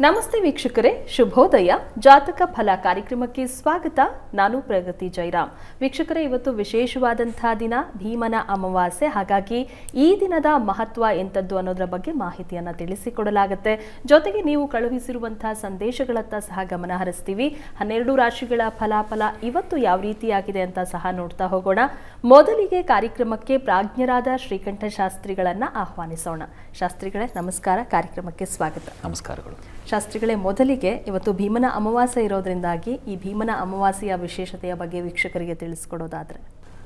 ನಮಸ್ತೆ ವೀಕ್ಷಕರೇ, ಶುಭೋದಯ. ಜಾತಕ ಫಲ ಕಾರ್ಯಕ್ರಮಕ್ಕೆ ಸ್ವಾಗತ. ನಾನು ಪ್ರಗತಿ ಜೈರಾಮ್ ವೀಕ್ಷಕರೇ, ಇವತ್ತು ವಿಶೇಷವಾದಂತಹ ದಿನ, ಭೀಮನ ಅಮಾವಾಸ್ಯೆ. ಹಾಗಾಗಿ ಈ ದಿನದ ಮಹತ್ವ ಎಂಥದ್ದು ಅನ್ನೋದರ ಬಗ್ಗೆ ಮಾಹಿತಿಯನ್ನು ತಿಳಿಸಿಕೊಡಲಾಗುತ್ತೆ. ಜೊತೆಗೆ ನೀವು ಕಳುಹಿಸಿರುವಂತಹ ಸಂದೇಶಗಳತ್ತ ಸಹ ಗಮನ ಹರಿಸ್ತೀವಿ. ಹನ್ನೆರಡು ರಾಶಿಗಳ ಫಲಾಫಲ ಇವತ್ತು ಯಾವ ರೀತಿಯಾಗಿದೆ ಅಂತ ಸಹ ನೋಡ್ತಾ ಹೋಗೋಣ. ಮೊದಲಿಗೆ ಕಾರ್ಯಕ್ರಮಕ್ಕೆ ಪ್ರಾಜ್ಞರಾದ ಶ್ರೀಕಂಠ ಶಾಸ್ತ್ರಿಗಳನ್ನ ಆಹ್ವಾನಿಸೋಣ. ಶಾಸ್ತ್ರಿಗಳೇ, ನಮಸ್ಕಾರ. ಕಾರ್ಯಕ್ರಮಕ್ಕೆ ಸ್ವಾಗತ. ನಮಸ್ಕಾರಗಳು. ಶಾಸ್ತ್ರಿಗಳೇ, ಮೊದಲಿಗೆ ಇವತ್ತು ಭೀಮನ ಅಮಾವಾಸ್ಯ ಇರೋದ್ರಿಂದಾಗಿ ಈ ಭೀಮನ ಅಮಾವಾಸ್ಯೆಯ ವಿಶೇಷತೆಯ ಬಗ್ಗೆ ವೀಕ್ಷಕರಿಗೆ ತಿಳಿಸ್ಕೊಡೋದಾದ್ರೆ.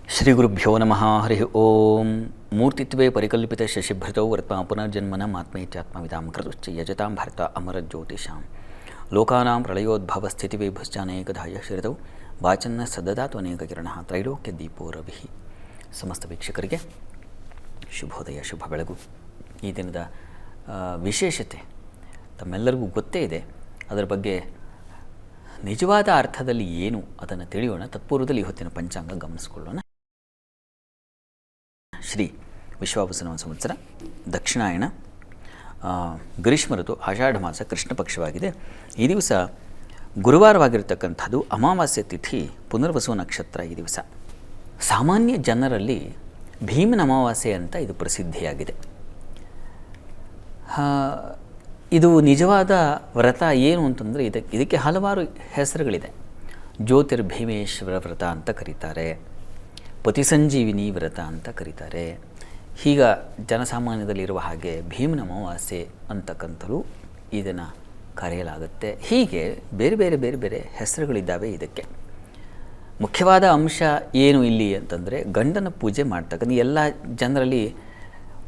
ಶ್ರೀ ಗುರುಭ್ಯೋ ನಮಃ, ಹರಿ ಓಂ. ಮೂರ್ತಿತ್ವೇ ಪರಿಕಲ್ಪಿತ ಶಶಿಭೃತೌ ವರ್ತ್ಮ ಪುನರ್ಜನ್ಮನ ಆತ್ಮೇತ್ಯಾತ್ಮವಿದಾಂ ಕೃತುಶ್ಚ ಯಜತಾಂ ಭರ್ತ ಅಮರ ಜ್ಯೋತಿಷಾಂ. ಲೋಕಾನಾಂ ಪ್ರಳಯೋದ್ಭವ ಸ್ಥಿತಿ ವಿಭುಶ್ಚಾನೇಕಧಾಯ ಶಿರತೌ. ವಾಚನ್ನ ಅನೇಕ ಕಿರಣ ತ್ರೈಲೋಕ್ಯ ದೀಪೋ ರವಿ. ಸಮಸ್ತ ವೀಕ್ಷಕರಿಗೆ ಶುಭೋದಯ, ಶುಭ ಬೆಳಗು. ಈ ದಿನದ ವಿಶೇಷತೆ ತಮ್ಮೆಲ್ಲರಿಗೂ ಗೊತ್ತೇ ಇದೆ. ಅದರ ಬಗ್ಗೆ ನಿಜವಾದ ಅರ್ಥದಲ್ಲಿ ಏನು ಅದನ್ನು ತಿಳಿಯೋಣ. ತತ್ಪೂರ್ವದಲ್ಲಿ ಇವತ್ತಿನ ಪಂಚಾಂಗ ಗಮನಿಸಿಕೊಳ್ಳೋಣ. ಶ್ರೀ ವಿಶ್ವಾವಸನ ಸಂವತ್ಸರ ದಕ್ಷಿಣಾಯಣ ಗ್ರೀಷ್ಮ ಋತು, ಆಷಾಢ ಮಾಸ, ಕೃಷ್ಣ ಪಕ್ಷವಾಗಿದೆ. ಈ ದಿವಸ ಗುರುವಾರವಾಗಿರ್ತಕ್ಕಂಥದ್ದು ಅಮಾವಾಸ್ಯ ತಿಥಿ, ಪುನರ್ವಸು ನಕ್ಷತ್ರ ಈ ದಿವಸ. ಸಾಮಾನ್ಯ ಜನರಲ್ಲಿ ಭೀಮನ ಅಮಾವಾಸ್ಯೆ ಅಂತ ಇದು ಪ್ರಸಿದ್ಧಿಯಾಗಿದೆ. ಇದು ನಿಜವಾದ ವ್ರತ ಏನು ಅಂತಂದರೆ ಇದಕ್ಕೆ ಇದಕ್ಕೆ ಹಲವಾರು ಹೆಸರುಗಳಿದೆ. ಜ್ಯೋತಿರ್ಭೀಮೇಶ್ವರ ವ್ರತ ಅಂತ ಕರೀತಾರೆ. ಪತಿಸಂಜೀವಿನಿ ವ್ರತ ಅಂತ ಕರೀತಾರೆ. ಈಗ ಜನಸಾಮಾನ್ಯದಲ್ಲಿರುವ ಹಾಗೆ ಭೀಮನ ಅಮಾವಾಸ್ಯೆ ಅಂತಕ್ಕಂಥಲೂ ಇದನ್ನು ಕರೆಯಲಾಗುತ್ತೆ. ಹೀಗೆ ಬೇರೆ ಬೇರೆ ಬೇರೆ ಬೇರೆ ಹೆಸರುಗಳಿದ್ದಾವೆ ಇದಕ್ಕೆ. ಮುಖ್ಯವಾದ ಅಂಶ ಏನು ಇಲ್ಲಿ ಅಂತಂದರೆ ಗಂಡನ ಪೂಜೆ ಮಾಡ್ತಕ್ಕಂಥ ಎಲ್ಲ ಜನರಲ್ಲಿ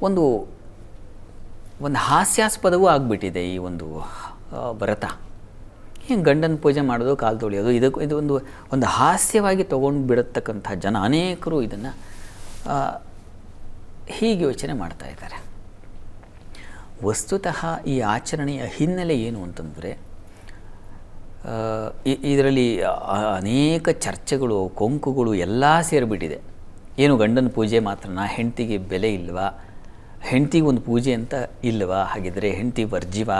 ಒಂದು ಒಂದು ಹಾಸ್ಯಾಸ್ಪದವೂ ಆಗಿಬಿಟ್ಟಿದೆ ಈ ಒಂದು ಭರತ. ಹಿಂಗೆ ಗಂಡನ ಪೂಜೆ ಮಾಡೋದು, ಕಾಲು ತೊಳೆಯೋದು, ಇದಕ್ಕೂ, ಇದು ಒಂದು ಒಂದು ಹಾಸ್ಯವಾಗಿ ತೊಗೊಂಡು ಬಿಡತಕ್ಕಂಥ ಜನ ಅನೇಕರು ಇದನ್ನು ಹೀಗೆ ಯೋಚನೆ ಮಾಡ್ತಾ ಇದ್ದಾರೆ. ವಸ್ತುತಃ ಈ ಆಚರಣೆಯ ಹಿನ್ನೆಲೆ ಏನು ಅಂತಂದರೆ ಇದರಲ್ಲಿ ಅನೇಕ ಚರ್ಚೆಗಳು, ಕೊಂಕುಗಳು ಎಲ್ಲ ಸೇರಿಬಿಟ್ಟಿದೆ. ಏನು ಗಂಡನ ಪೂಜೆ ಮಾತ್ರನಾ, ಹೆಂಡತಿಗೆ ಬೆಲೆ ಇಲ್ವಾ ಹೆಂಡತಿಗೆ ಒಂದು ಪೂಜೆ ಅಂತ ಇಲ್ವಾ? ಹಾಗಿದ್ರೆ ಹೆಂಡತಿ ವರ್ಜೀವ,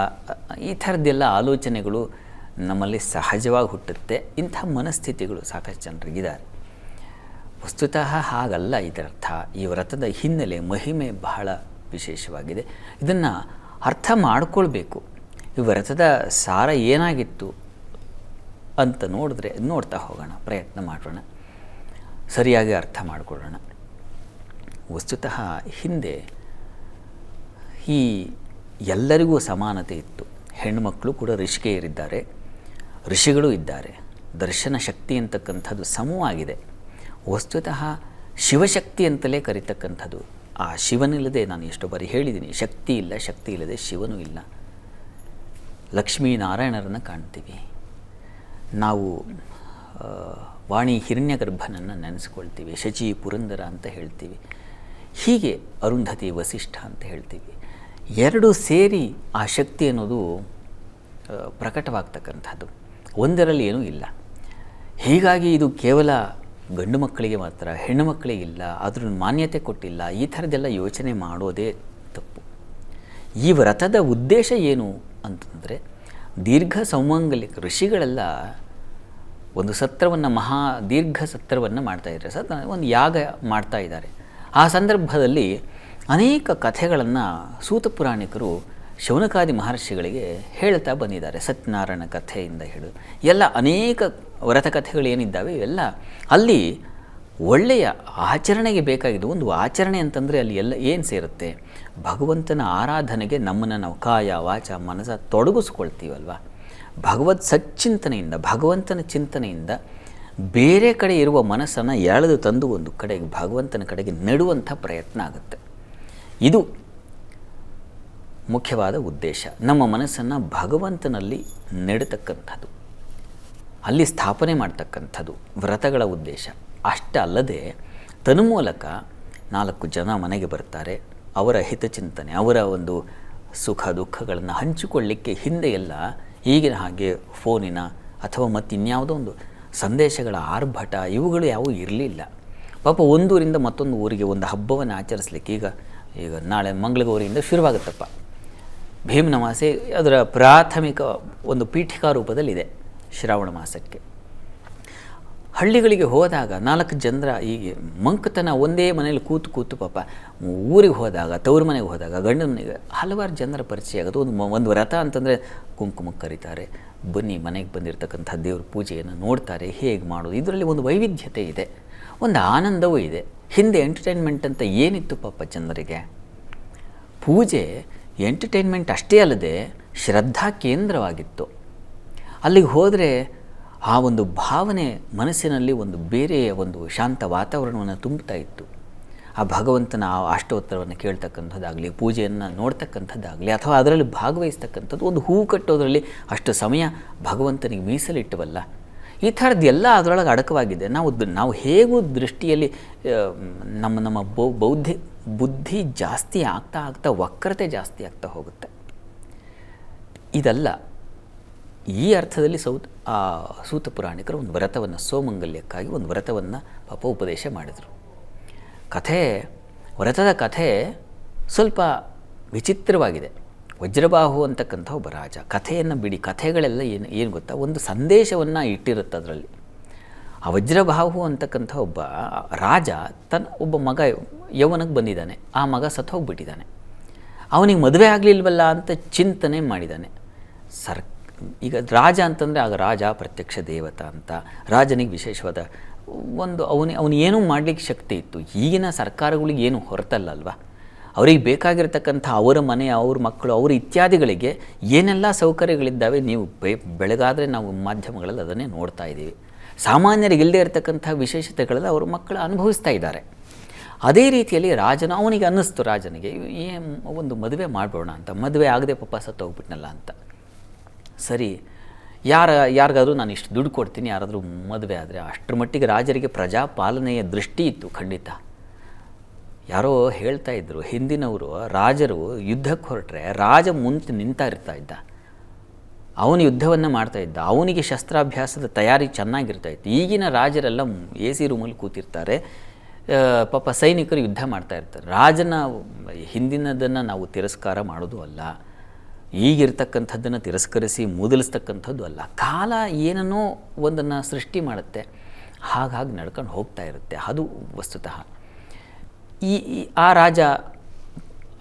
ಈ ಥರದ್ದೆಲ್ಲ ಆಲೋಚನೆಗಳು ನಮ್ಮಲ್ಲಿ ಸಹಜವಾಗಿ ಹುಟ್ಟುತ್ತೆ. ಇಂಥ ಮನಸ್ಥಿತಿಗಳು ಸಾಕಷ್ಟು ಜನರಿಗಿದ್ದಾರೆ. ವಸ್ತುತಃ ಹಾಗಲ್ಲ ಇದರರ್ಥ. ಈ ವ್ರತದ ಹಿನ್ನೆಲೆ ಮಹಿಮೆ ಬಹಳ ವಿಶೇಷವಾಗಿದೆ. ಇದನ್ನು ಅರ್ಥ ಮಾಡಿಕೊಳ್ಬೇಕು. ಈ ವ್ರತದ ಸಾರ ಏನಾಗಿತ್ತು ಅಂತ ನೋಡಿದ್ರೆ ನೋಡ್ತಾ ಹೋಗೋಣ, ಪ್ರಯತ್ನ ಮಾಡೋಣ. ಸರಿಯಾಗಿ ಅರ್ಥ ಮಾಡಿಕೊಳ್ಳೋಣ. ವಸ್ತುತಃ ಹಿಂದೆ ಈ ಎಲ್ಲರಿಗೂ ಸಮಾನತೆ ಇತ್ತು. ಹೆಣ್ಣುಮಕ್ಕಳು ಕೂಡ ಋಷಿಕೆಯರಿದ್ದಾರೆ. ಋಷಿಗಳು ಇದ್ದಾರೆ. ದರ್ಶನ ಶಕ್ತಿ ಅಂತಕ್ಕಂಥದ್ದು ಸಮವಾಗಿದೆ ವಸ್ತುತಃ ಶಿವಶಕ್ತಿ ಅಂತಲೇ ಕರೀತಕ್ಕಂಥದ್ದು. ಆ ಶಿವನಿಲ್ಲದೆ ನಾನು ಎಷ್ಟೋ ಬಾರಿ ಹೇಳಿದ್ದೀನಿ, ಶಕ್ತಿ ಇಲ್ಲ, ಶಕ್ತಿ ಇಲ್ಲದೆ ಶಿವನೂ ಇಲ್ಲ. ಲಕ್ಷ್ಮೀನಾರಾಯಣರನ್ನು ಕಾಣ್ತೀವಿ. ನಾವು ವಾಣಿ ಹಿರಣ್ಯಗರ್ಭನನ್ನು ನೆನೆಸ್ಕೊಳ್ತೀವಿ ಶಚಿ ಪುರಂದರ ಅಂತ ಹೇಳ್ತೀವಿ. ಹೀಗೆ ಅರುಂಧತಿ ವಸಿಷ್ಠ ಅಂತ ಹೇಳ್ತೀವಿ. ಎರಡು ಸೇರಿ ಆ ಶಕ್ತಿ ಅನ್ನೋದು ಪ್ರಕಟವಾಗ್ತಕ್ಕಂಥದ್ದು. ಒಂದರಲ್ಲಿ ಏನೂ ಇಲ್ಲ. ಹೀಗಾಗಿ ಇದು ಕೇವಲ ಗಂಡು ಮಕ್ಕಳಿಗೆ ಮಾತ್ರ, ಹೆಣ್ಣು ಮಕ್ಕಳಿಗಿಲ್ಲ ಅದ್ರ ಮಾನ್ಯತೆ ಕೊಟ್ಟಿಲ್ಲ, ಈ ಥರದ್ದೆಲ್ಲ ಯೋಚನೆ ಮಾಡೋದೇ ತಪ್ಪು. ಈ ವ್ರತದ ಉದ್ದೇಶ ಏನು ಅಂತಂದರೆ, ದೀರ್ಘ ಸೌಮಂಗಲಿಕ ಋಷಿಗಳೆಲ್ಲ ಒಂದು ಸತ್ರವನ್ನು, ಮಹಾ ದೀರ್ಘ ಸತ್ರವನ್ನು ಮಾಡ್ತಾ ಇದ್ದಾರೆ. ಸತ್ ಒಂದು ಯಾಗ ಮಾಡ್ತಾ ಇದ್ದಾರೆ. ಆ ಸಂದರ್ಭದಲ್ಲಿ ಅನೇಕ ಕಥೆಗಳನ್ನು ಸೂತ ಪುರಾಣಿಕರು ಶೌನಕಾದಿ ಮಹರ್ಷಿಗಳಿಗೆ ಹೇಳ್ತಾ ಬಂದಿದ್ದಾರೆ. ಸತ್ಯನಾರಾಯಣ ಕಥೆಯಿಂದ ಹಿಡಿದು ಎಲ್ಲ ಅನೇಕ ವ್ರತ ಕಥೆಗಳು ಏನಿದ್ದಾವೆ, ಇವೆಲ್ಲ ಅಲ್ಲಿ ಒಳ್ಳೆಯ ಆಚರಣೆಗೆ ಬೇಕಾಗಿದ್ದು ಒಂದು ಆಚರಣೆ ಅಂತಂದರೆ ಅಲ್ಲಿ ಎಲ್ಲ ಏನು ಸೇರುತ್ತೆ? ಭಗವಂತನ ಆರಾಧನೆಗೆ ನಮ್ಮನ್ನು ನಾವು ಕಾಯ, ವಾಚ ಮನಸ ತೊಡಗಿಸ್ಕೊಳ್ತೀವಲ್ವ? ಭಗವದ್ ಸಚ್ಚಿಂತನೆಯಿಂದ, ಭಗವಂತನ ಚಿಂತನೆಯಿಂದ ಬೇರೆ ಕಡೆ ಇರುವ ಮನಸ್ಸನ್ನು ಎಳೆದು ತಂದು ಒಂದು ಕಡೆಗೆ ಭಗವಂತನ ಕಡೆಗೆ ನೆಡುವಂಥ ಪ್ರಯತ್ನ ಆಗುತ್ತೆ. ಇದು ಮುಖ್ಯವಾದ ಉದ್ದೇಶ. ನಮ್ಮ ಮನಸ್ಸನ್ನು ಭಗವಂತನಲ್ಲಿ ನೆಡತಕ್ಕಂಥದ್ದು, ಅಲ್ಲಿ ಸ್ಥಾಪನೆ ಮಾಡ್ತಕ್ಕಂಥದ್ದು ವ್ರತಗಳ ಉದ್ದೇಶ. ಅಷ್ಟೇ ಅಲ್ಲದೆ ತನ್ಮೂಲಕ ನಾಲ್ಕು ಜನ ಮನೆಗೆ ಬರ್ತಾರೆ. ಅವರ ಹಿತಚಿಂತನೆ, ಅವರ ಒಂದು ಸುಖ ದುಃಖಗಳನ್ನು ಹಂಚಿಕೊಳ್ಳಿಕ್ಕೆ ಹಿಂದೆ ಎಲ್ಲ ಈಗಿನ ಹಾಗೆ ಫೋನಿನ ಅಥವಾ ಮತ್ತಿನ್ಯಾವುದೋ ಒಂದು ಸಂದೇಶಗಳ ಆರ್ಭಟ ಇವುಗಳು ಯಾವುವು ಇರಲಿಲ್ಲ. ಪಾಪ ಒಂದೂರಿಂದ ಮತ್ತೊಂದು ಊರಿಗೆ ಒಂದು ಹಬ್ಬವನ್ನು ಆಚರಿಸ್ಲಿಕ್ಕೆ ಈಗ ಈಗ ನಾಳೆ ಮಂಗಳಗೌರಿಯಿಂದ ಶುರುವಾಗುತ್ತಪ್ಪ. ಭೀಮನ ಮಾಸೆ ಅದರ ಪ್ರಾಥಮಿಕ ಒಂದು ಪೀಠಿಕಾ ರೂಪದಲ್ಲಿದೆ ಶ್ರಾವಣ ಮಾಸಕ್ಕೆ. ಹಳ್ಳಿಗಳಿಗೆ ಹೋದಾಗ ನಾಲ್ಕು ಜನರ ಈ ಮಂಕತನ ಒಂದೇ ಮನೇಲಿ ಕೂತು ಕೂತು ಪಾಪ ಊರಿಗೆ ಹೋದಾಗ, ತವ್ರ ಮನೆಗೆ ಹೋದಾಗ, ಗಂಡನ ಮನೆಗೆ ಹಲವಾರು ಜನರ ಪರಿಚಯ ಆಗೋದು ಒಂದು ಒಂದು ವ್ರತ ಅಂತಂದರೆ ಕುಂಕುಮ ಕರೀತಾರೆ, ಬನ್ನಿ ಮನೆಗೆ ಬಂದಿರತಕ್ಕಂಥ ದೇವ್ರ ಪೂಜೆಯನ್ನು ನೋಡ್ತಾರೆ, ಹೇಗೆ ಮಾಡೋದು, ಇದರಲ್ಲಿ ಒಂದು ವೈವಿಧ್ಯತೆ ಇದೆ. ಒಂದು ಆನಂದವೂ ಇದೆ. ಹಿಂದೆ ಎಂಟರ್ಟೈನ್ಮೆಂಟ್ ಅಂತ ಏನಿತ್ತು ಪಾಪ ಪೂಜೆ ಎಂಟರ್ಟೈನ್ಮೆಂಟ್ ಅಷ್ಟೇ ಅಲ್ಲದೆ ಶ್ರದ್ಧಾ ಕೇಂದ್ರವಾಗಿತ್ತು. ಅಲ್ಲಿಗೆ ಹೋದರೆ ಆ ಒಂದು ಭಾವನೆ ಮನಸ್ಸಿನಲ್ಲಿ ಒಂದು ಬೇರೆಯ ಒಂದು ಶಾಂತ ವಾತಾವರಣವನ್ನು ತುಂಬುತ್ತಾ ಇತ್ತು. ಆ ಭಗವಂತನ ಆ ಅಷ್ಟೋತ್ತರವನ್ನು ಕೇಳ್ತಕ್ಕಂಥದ್ದಾಗಲಿ, ಪೂಜೆಯನ್ನು ನೋಡ್ತಕ್ಕಂಥದ್ದಾಗಲಿ, ಅಥವಾ ಅದರಲ್ಲಿ ಭಾಗವಹಿಸ್ತಕ್ಕಂಥದ್ದು ಒಂದು ಹೂ ಕಟ್ಟೋದರಲ್ಲಿ ಅಷ್ಟು ಸಮಯ ಭಗವಂತನಿಗೆ ಮೀಸಲಿಟ್ಟವಲ್ಲ. ಈ ಥರದ್ದು ಎಲ್ಲ ಅದರೊಳಗೆ ಅಡಕವಾಗಿದೆ. ನಾವು ನಾವು ಹೇಗೂ ದೃಷ್ಟಿಯಲ್ಲಿ ನಮ್ಮ ನಮ್ಮ ಬೌದ್ಧಿ, ಬುದ್ಧಿ ಜಾಸ್ತಿ ಆಗ್ತಾ ಆಗ್ತಾ ವಕ್ರತೆ ಜಾಸ್ತಿ ಆಗ್ತಾ ಹೋಗುತ್ತೆ. ಇದಲ್ಲ, ಈ ಅರ್ಥದಲ್ಲಿ ಸೌತ್, ಆ, ಸೂತ ಪುರಾಣಿಕರು ಒಂದು ವ್ರತವನ್ನು, ಸೋಮಂಗಲ್ಯಕ್ಕಾಗಿ ಒಂದು ವ್ರತವನ್ನು ಪಾಪ ಉಪದೇಶ ಮಾಡಿದರು. ಕಥೆ, ವ್ರತದ ಕಥೆ ಸ್ವಲ್ಪ ವಿಚಿತ್ರವಾಗಿದೆ. ವಜ್ರಬಾಹು ಅಂತಕ್ಕಂಥ ಒಬ್ಬ ರಾಜ. ಕಥೆಯನ್ನು ಬಿಡಿ, ಕಥೆಗಳೆಲ್ಲ ಏನು ಏನು ಗೊತ್ತಾ? ಒಂದು ಸಂದೇಶವನ್ನು ಇಟ್ಟಿರುತ್ತೆ ಅದರಲ್ಲಿ ಆ ವಜ್ರಬಾಹು ಅಂತಕ್ಕಂಥ ಒಬ್ಬ ರಾಜ ತನ್ನ ಒಬ್ಬ ಮಗ ಯೌವನಕ್ಕೆ ಬಂದಿದ್ದಾನೆ. ಆ ಮಗ ಸತ್ತು ಹೋಗ್ಬಿಟ್ಟಿದ್ದಾನೆ. ಅವನಿಗೆ ಮದುವೆ ಆಗಲಿಲ್ವಲ್ಲ ಅಂತ ಚಿಂತನೆ ಮಾಡಿದ್ದಾನೆ. ಸರ್, ಈಗ ರಾಜ ಅಂತಂದರೆ ಆಗ ರಾಜ, ಪ್ರತ್ಯಕ್ಷ ದೇವತ ಅಂತ, ರಾಜನಿಗೆ ವಿಶೇಷವಾದ ಒಂದು, ಅವನಿ ಅವನು ಏನೂ ಮಾಡಲಿಕ್ಕೆ ಶಕ್ತಿ ಇತ್ತು. ಈಗಿನ ಸರ್ಕಾರಗಳಿಗೆ ಏನು ಹೊರತಲ್ಲ ಅಲ್ವಾ? ಅವರಿಗೆ ಬೇಕಾಗಿರ್ತಕ್ಕಂಥ ಅವರ ಮನೆ, ಅವ್ರ ಮಕ್ಕಳು, ಅವ್ರ ಇತ್ಯಾದಿಗಳಿಗೆ ಏನೆಲ್ಲ ಸೌಕರ್ಯಗಳಿದ್ದಾವೆ ನೀವು ಬೆ, ಬೆಳಗಾದರೆ ನಾವು ಮಾಧ್ಯಮಗಳಲ್ಲಿ ಅದನ್ನೇ ನೋಡ್ತಾ ಇದ್ದೀವಿ. ಸಾಮಾನ್ಯರಿಗೆ ಇಲ್ಲದೇ ಇರತಕ್ಕಂಥ ವಿಶೇಷತೆಗಳಲ್ಲಿ ಅವ್ರ ಮಕ್ಕಳು ಅನುಭವಿಸ್ತಾ ಇದ್ದಾರೆ. ಅದೇ ರೀತಿಯಲ್ಲಿ ರಾಜನ, ಅವನಿಗೆ ಅನ್ನಿಸ್ತು, ರಾಜನಿಗೆ ಏ ಒಂದು ಮದುವೆ ಮಾಡಬೋಣ ಅಂತ, ಮದುವೆ ಆಗದೆ ಪಾಪ ಸತ್ತು ಹೋಗ್ಬಿಟ್ನಲ್ಲ ಅಂತ. ಸರಿ, ಯಾರ, ಯಾರಿಗಾದರೂ ನಾನು ಇಷ್ಟು ದುಡ್ಡು ಕೊಡ್ತೀನಿ, ಯಾರಾದರೂ ಮದುವೆ ಆದರೆ ಅಷ್ಟರ ಮಟ್ಟಿಗೆ ರಾಜರಿಗೆ ಪ್ರಜಾಪಾಲನೆಯ ದೃಷ್ಟಿ ಇತ್ತು ಖಂಡಿತ. ಯಾರೋ ಹೇಳ್ತಾ ಇದ್ದರು ಹಿಂದಿನವರು, ರಾಜರು ಯುದ್ಧಕ್ಕೆ ಹೊರಟ್ರೆ ರಾಜ ಮುಂದೆ ನಿಂತಾ ಇರ್ತಾ ಇದ್ದ. ಅವನು ಯುದ್ಧವನ್ನು ಮಾಡ್ತಾ ಇದ್ದ. ಅವನಿಗೆ ಶಸ್ತ್ರಾಭ್ಯಾಸದ ತಯಾರಿ ಚೆನ್ನಾಗಿರ್ತಾ ಇತ್ತು. ಈಗಿನ ರಾಜರೆಲ್ಲ ಎ ಸಿ ರೂಮಲ್ಲಿ ಕೂತಿರ್ತಾರೆ. ಪಾಪ ಸೈನಿಕರು ಯುದ್ಧ ಮಾಡ್ತಾ ಇರ್ತಾರೆ. ರಾಜನ, ಹಿಂದಿನದನ್ನು ನಾವು ತಿರಸ್ಕಾರ ಮಾಡೋದು ಅಲ್ಲ. ಈಗಿರ್ತಕ್ಕಂಥದ್ದನ್ನು ತಿರಸ್ಕರಿಸಿ ಮೂದಲಿಸ್ತಕ್ಕಂಥದ್ದು ಅಲ್ಲ. ಕಾಲ ಏನನ್ನೋ ಒಂದನ್ನು ಸೃಷ್ಟಿ ಮಾಡುತ್ತೆ. ಹಾಗಾಗಿ ನಡ್ಕೊಂಡು ಹೋಗ್ತಾ ಇರುತ್ತೆ. ಅದು ವಸ್ತುತಃ. ಈ ಆ ರಾಜ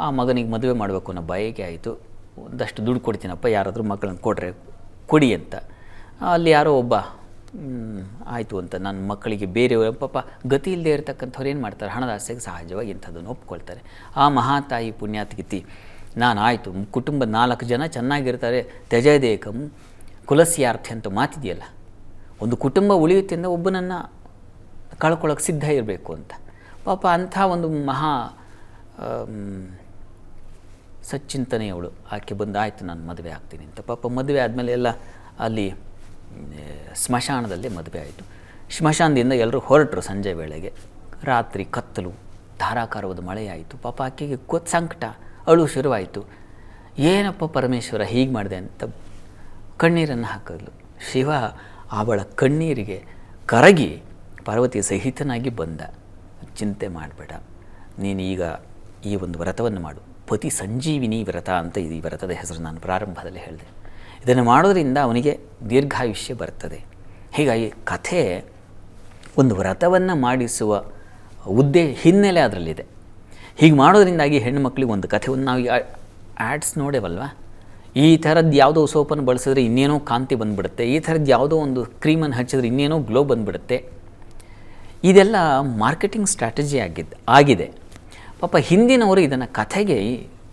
ಆ ಮಗನಿಗೆ ಮದುವೆ ಮಾಡಬೇಕು ಅನ್ನೋ ಬಯಕೆ ಆಯಿತು. ಒಂದಷ್ಟು ದುಡ್ಡು ಕೊಡ್ತೀನಪ್ಪ, ಯಾರಾದರೂ ಮಕ್ಕಳನ್ನು ಕೊಡ್ರೆ ಕೊಡಿ ಅಂತ. ಅಲ್ಲಿ ಯಾರೋ ಒಬ್ಬ ಆಯಿತು ಅಂತ ನನ್ನ ಮಕ್ಕಳಿಗೆ ಬೇರೆ ಪಾಪ ಗತಿ ಇಲ್ಲದೆ ಇರತಕ್ಕಂಥವ್ರು ಏನು ಮಾಡ್ತಾರೆ? ಹಣದ ಆಸೆಗೆ ಸಹಜವಾಗಿ ಇಂಥದ್ದನ್ನು ಒಪ್ಕೊಳ್ತಾರೆ. ಆ ಮಹಾತಾಯಿ ಪುಣ್ಯಾತ್ಗಿತಿ ನಾನು ಆಯಿತು, ಕುಟುಂಬ ನಾಲ್ಕು ಜನ ಚೆನ್ನಾಗಿರ್ತಾರೆ, ತ್ಯಜದೇಕಂ ಕುಲಸ್ಯಾರ್ಥಿ ಅಂತ ಮಾತಿದೆಯಲ್ಲ. ಒಂದು ಕುಟುಂಬ ಉಳಿಯುತ್ತಿಂದ ಒಬ್ಬನನ್ನು ಕಳ್ಕೊಳ್ಳೋಕೆ ಸಿದ್ಧ ಇರಬೇಕು ಅಂತ. ಪಾಪ ಅಂಥ ಒಂದು ಮಹಾ ಸಚ್ಚಿಂತನೆಯವಳು. ಆಕೆ ಬಂದು, ಆಯಿತು, ನಾನು ಮದುವೆ ಆಗ್ತೀನಿ ಅಂತ. ಪಾಪ ಮದುವೆ ಆದಮೇಲೆ ಎಲ್ಲ ಅಲ್ಲಿ ಸ್ಮಶಾನದಲ್ಲಿ ಸ್ಮಶಾನದಲ್ಲೇ ಮದುವೆ ಆಯಿತು. ಸ್ಮಶಾನದಿಂದ ಎಲ್ಲರೂ ಹೊರಟರು ಸಂಜೆ ವೇಳೆಗೆ. ರಾತ್ರಿ ಕತ್ತಲು, ಧಾರಾಕಾರವಾದ ಮಳೆಯಾಯಿತು ಪಾಪ ಆಕೆಗೆ ಗೊತ್ತು ಸಂಕಟ, ಅಳು ಶುರುವಾಯಿತು. ಏನಪ್ಪ ಪರಮೇಶ್ವರ, ಹೀಗೆ ಮಾಡಿದೆ ಅಂತ ಕಣ್ಣೀರನ್ನು ಹಾಕಿದ್ಲು. ಶಿವ ಅವಳ ಕಣ್ಣೀರಿಗೆ ಕರಗಿ ಪಾರ್ವತಿ ಸಹಿತನಾಗಿ ಬಂದ. ಚಿಂತೆ ಮಾಡಬೇಡ. ನೀನು ಈಗ ಈ ಒಂದು ವ್ರತವನ್ನು ಮಾಡು. ಪತಿ ಸಂಜೀವಿನಿ ವ್ರತ ಅಂತ ಈ ವ್ರತದ ಹೆಸರು ನಾನು ಪ್ರಾರಂಭದಲ್ಲಿ ಹೇಳಿದೆ. ಇದನ್ನು ಮಾಡೋದರಿಂದ ಅವನಿಗೆ ದೀರ್ಘಾಯುಷ್ಯ ಬರ್ತದೆ. ಹೀಗಾಗಿ ಕಥೆ ಒಂದು ವ್ರತವನ್ನು ಮಾಡಿಸುವ ಉದ್ದೇ ಹಿನ್ನೆಲೆ ಅದರಲ್ಲಿದೆ. ಹೀಗೆ ಮಾಡೋದರಿಂದಾಗಿ ಹೆಣ್ಣುಮಕ್ಳಿಗೆ ಒಂದು ಕಥೆಯನ್ನು ನಾವು ಆ್ಯಡ್ಸ್ ನೋಡೇವಲ್ವಾ? ಈ ಥರದ್ದು ಯಾವುದೋ ಸೋಪನ್ನು ಬಳಸಿದ್ರೆ ಇನ್ನೇನೋ ಕಾಂತಿ ಬಂದುಬಿಡುತ್ತೆ. ಈ ಥರದ್ದು ಯಾವುದೋ ಒಂದು ಕ್ರೀಮನ್ನು ಹಚ್ಚಿದ್ರೆ ಇನ್ನೇನೋ ಗ್ಲೋ ಬಂದುಬಿಡುತ್ತೆ. ಇದೆಲ್ಲ ಮಾರ್ಕೆಟಿಂಗ್ ಸ್ಟ್ರಾಟಜಿ ಆಗಿದ್ದು ಆಗಿದೆ. ಪಾಪ ಹಿಂದಿನವರು ಇದನ್ನು ಕಥೆಗೆ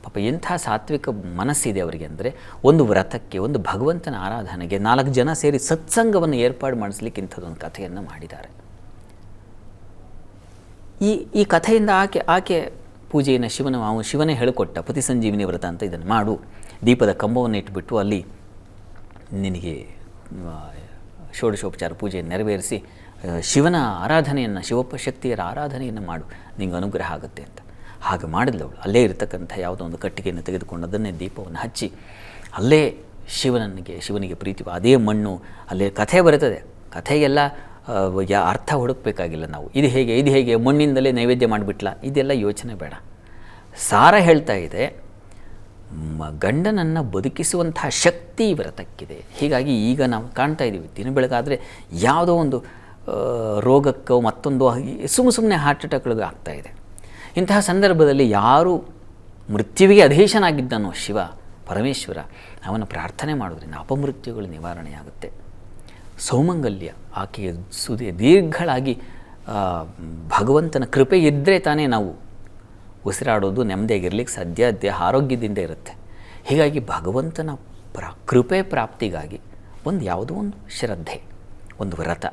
ಪಾಪ ಎಂಥ ಸಾತ್ವಿಕ ಮನಸ್ಸಿದೆ ಅವರಿಗೆ ಅಂದರೆ ಒಂದು ವ್ರತಕ್ಕೆ, ಒಂದು ಭಗವಂತನ ಆರಾಧನೆಗೆ ನಾಲ್ಕು ಜನ ಸೇರಿ ಸತ್ಸಂಗವನ್ನು ಏರ್ಪಾಡು ಮಾಡಿಸ್ಲಿಕ್ಕೆ ಇಂಥದ್ದೊಂದು ಕಥೆಯನ್ನು ಮಾಡಿದ್ದಾರೆ. ಈ ಈ ಕಥೆಯಿಂದ ಆಕೆ ಆಕೆ ಪೂಜೆಯನ್ನು ಶಿವನ ಅವನು ಶಿವನೇ ಹೇಳಿಕೊಟ್ಟ ಪತಿ ಸಂಜೀವಿನಿ ವ್ರತ ಅಂತ ಇದನ್ನು ಮಾಡು. ದೀಪದ ಕಂಬವನ್ನು ಇಟ್ಬಿಟ್ಟು ಅಲ್ಲಿ ನಿನಗೆ ಷೋಡಶೋಪಚಾರ ಪೂಜೆಯನ್ನು ನೆರವೇರಿಸಿ ಶಿವನ ಆರಾಧನೆಯನ್ನು ಶಿವಪ್ಪ ಶಕ್ತಿಯರ ಆರಾಧನೆಯನ್ನು ಮಾಡು. ನಿಂಗೆ ಅನುಗ್ರಹ ಆಗುತ್ತೆ ಅಂತ. ಹಾಗೆ ಮಾಡಿದ್ಲು ಅವಳು. ಅಲ್ಲೇ ಇರತಕ್ಕಂಥ ಯಾವುದೋ ಒಂದು ಕಟ್ಟಿಗೆಯನ್ನು ತೆಗೆದುಕೊಂಡು ಅದನ್ನೇ ದೀಪವನ್ನು ಹಚ್ಚಿ, ಅಲ್ಲೇ ಶಿವನಿಗೆ ಶಿವನಿಗೆ ಪ್ರೀತಿ ಅದೇ ಮಣ್ಣು ಅಲ್ಲೇ ಕಥೆ ಬರುತ್ತದೆ. ಕಥೆಗೆಲ್ಲ ಯಾ ಅರ್ಥ ಹುಡುಕಬೇಕಾಗಿಲ್ಲ ನಾವು. ಇದು ಹೇಗೆ ಇದು ಹೇಗೆ, ಮಣ್ಣಿಂದಲೇ ನೈವೇದ್ಯ ಮಾಡಿಬಿಟ್ಲ? ಇದೆಲ್ಲ ಯೋಚನೆ ಬೇಡ. ಸಾರ ಹೇಳ್ತಾ ಇದೆ, ಮ, ಗಂಡನನ್ನು ಬದುಕಿಸುವಂತಹ ಶಕ್ತಿ ಇವರ ತಕ್ಕಿದೆ ಹೀಗಾಗಿ ಈಗ ನಾವು ಕಾಣ್ತಾ ಇದ್ದೀವಿ ದಿನ ಬೆಳಗಾದರೆ ಯಾವುದೋ ಒಂದು ರೋಗಕ್ಕೋ ಮತ್ತೊಂದು ಸುಮ್ಮ ಸುಮ್ಮನೆ ಹಾರ್ಟ್ ಅಟ್ಯಾಕ್ಗಳಿಗೆ ಆಗ್ತಾ ಇದೆ. ಇಂತಹ ಸಂದರ್ಭದಲ್ಲಿ ಯಾರು ಮೃತ್ಯುವಿಗೆ ಅಧೀಶನಾಗಿದ್ದನೋ ಶಿವ, ಪರಮೇಶ್ವರ, ಅವನ ಪ್ರಾರ್ಥನೆ ಮಾಡೋದ್ರಿಂದ ಅಪಮೃತ್ಯುಗಳು ನಿವಾರಣೆಯಾಗುತ್ತೆ. ಸೌಮಂಗಲ್ಯ, ಆಕೆಯ ಸುದೀ ದೀರ್ಘಳಾಗಿ ಭಗವಂತನ ಕೃಪೆ ಇದ್ದರೆ ತಾನೇ ನಾವು ಉಸಿರಾಡೋದು, ನೆಮ್ಮದಿಯಾಗಿರ್ಲಿಕ್ಕೆ ಸದ್ಯ ದೇಹ ಆರೋಗ್ಯದಿಂದ ಇರುತ್ತೆ. ಹೀಗಾಗಿ ಭಗವಂತನ ಪ್ರ, ಕೃಪೆ ಪ್ರಾಪ್ತಿಗಾಗಿ ಒಂದು ಯಾವುದೋ ಒಂದು ಶ್ರದ್ಧೆ, ಒಂದು ವ್ರತ.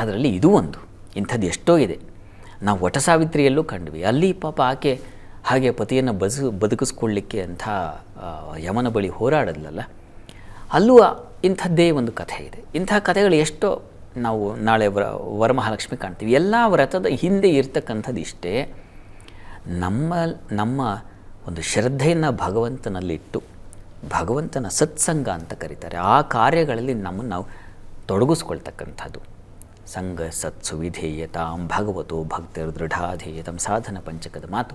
ಅದರಲ್ಲಿ ಇದು ಒಂದು. ಇಂಥದ್ದು ಎಷ್ಟೋ ಇದೆ. ನಾವು ವಟ ಸಾವಿತ್ರಿಯಲ್ಲೂ ಕಂಡ್ವಿ. ಅಲ್ಲಿ ಪಾಪ ಆಕೆ ಹಾಗೆ ಪತಿಯನ್ನು ಬಸು, ಬದುಕಿಸ್ಕೊಳ್ಳಿಕ್ಕೆ ಅಂಥ ಯಮನ ಬಳಿ ಹೋರಾಡದ್ಲಲ್ಲ. ಅಲ್ಲೂ ಇಂಥದ್ದೇ ಒಂದು ಕಥೆ ಇದೆ. ಇಂಥ ಕಥೆಗಳು ಎಷ್ಟೋ ನಾವು ನಾಳೆ ವರ, ವರಮಹಾಲಕ್ಷ್ಮಿ ಕಾಣ್ತೀವಿ. ಎಲ್ಲ ವ್ರತದ ಹಿಂದೆ ಇರ್ತಕ್ಕಂಥದ್ದು ಇಷ್ಟೇ. ನಮ್ಮ ನಮ್ಮ ಒಂದು ಶ್ರದ್ಧೆಯನ್ನು ಭಗವಂತನಲ್ಲಿಟ್ಟು, ಭಗವಂತನ ಸತ್ಸಂಗ ಅಂತ ಕರೀತಾರೆ. ಆ ಕಾರ್ಯಗಳಲ್ಲಿ ನಮ್ಮನ್ನು ನಾವು ತೊಡಗಿಸ್ಕೊಳ್ತಕ್ಕಂಥದ್ದು. ಸಂಘ ಸತ್ಸು ವಿಧೇಯತಾಂ ಭಗವತೋ ಭಕ್ತರು ದೃಢಾಧೇಯತಂ ಸಾಧನ ಪಂಚಕದ ಮಾತು.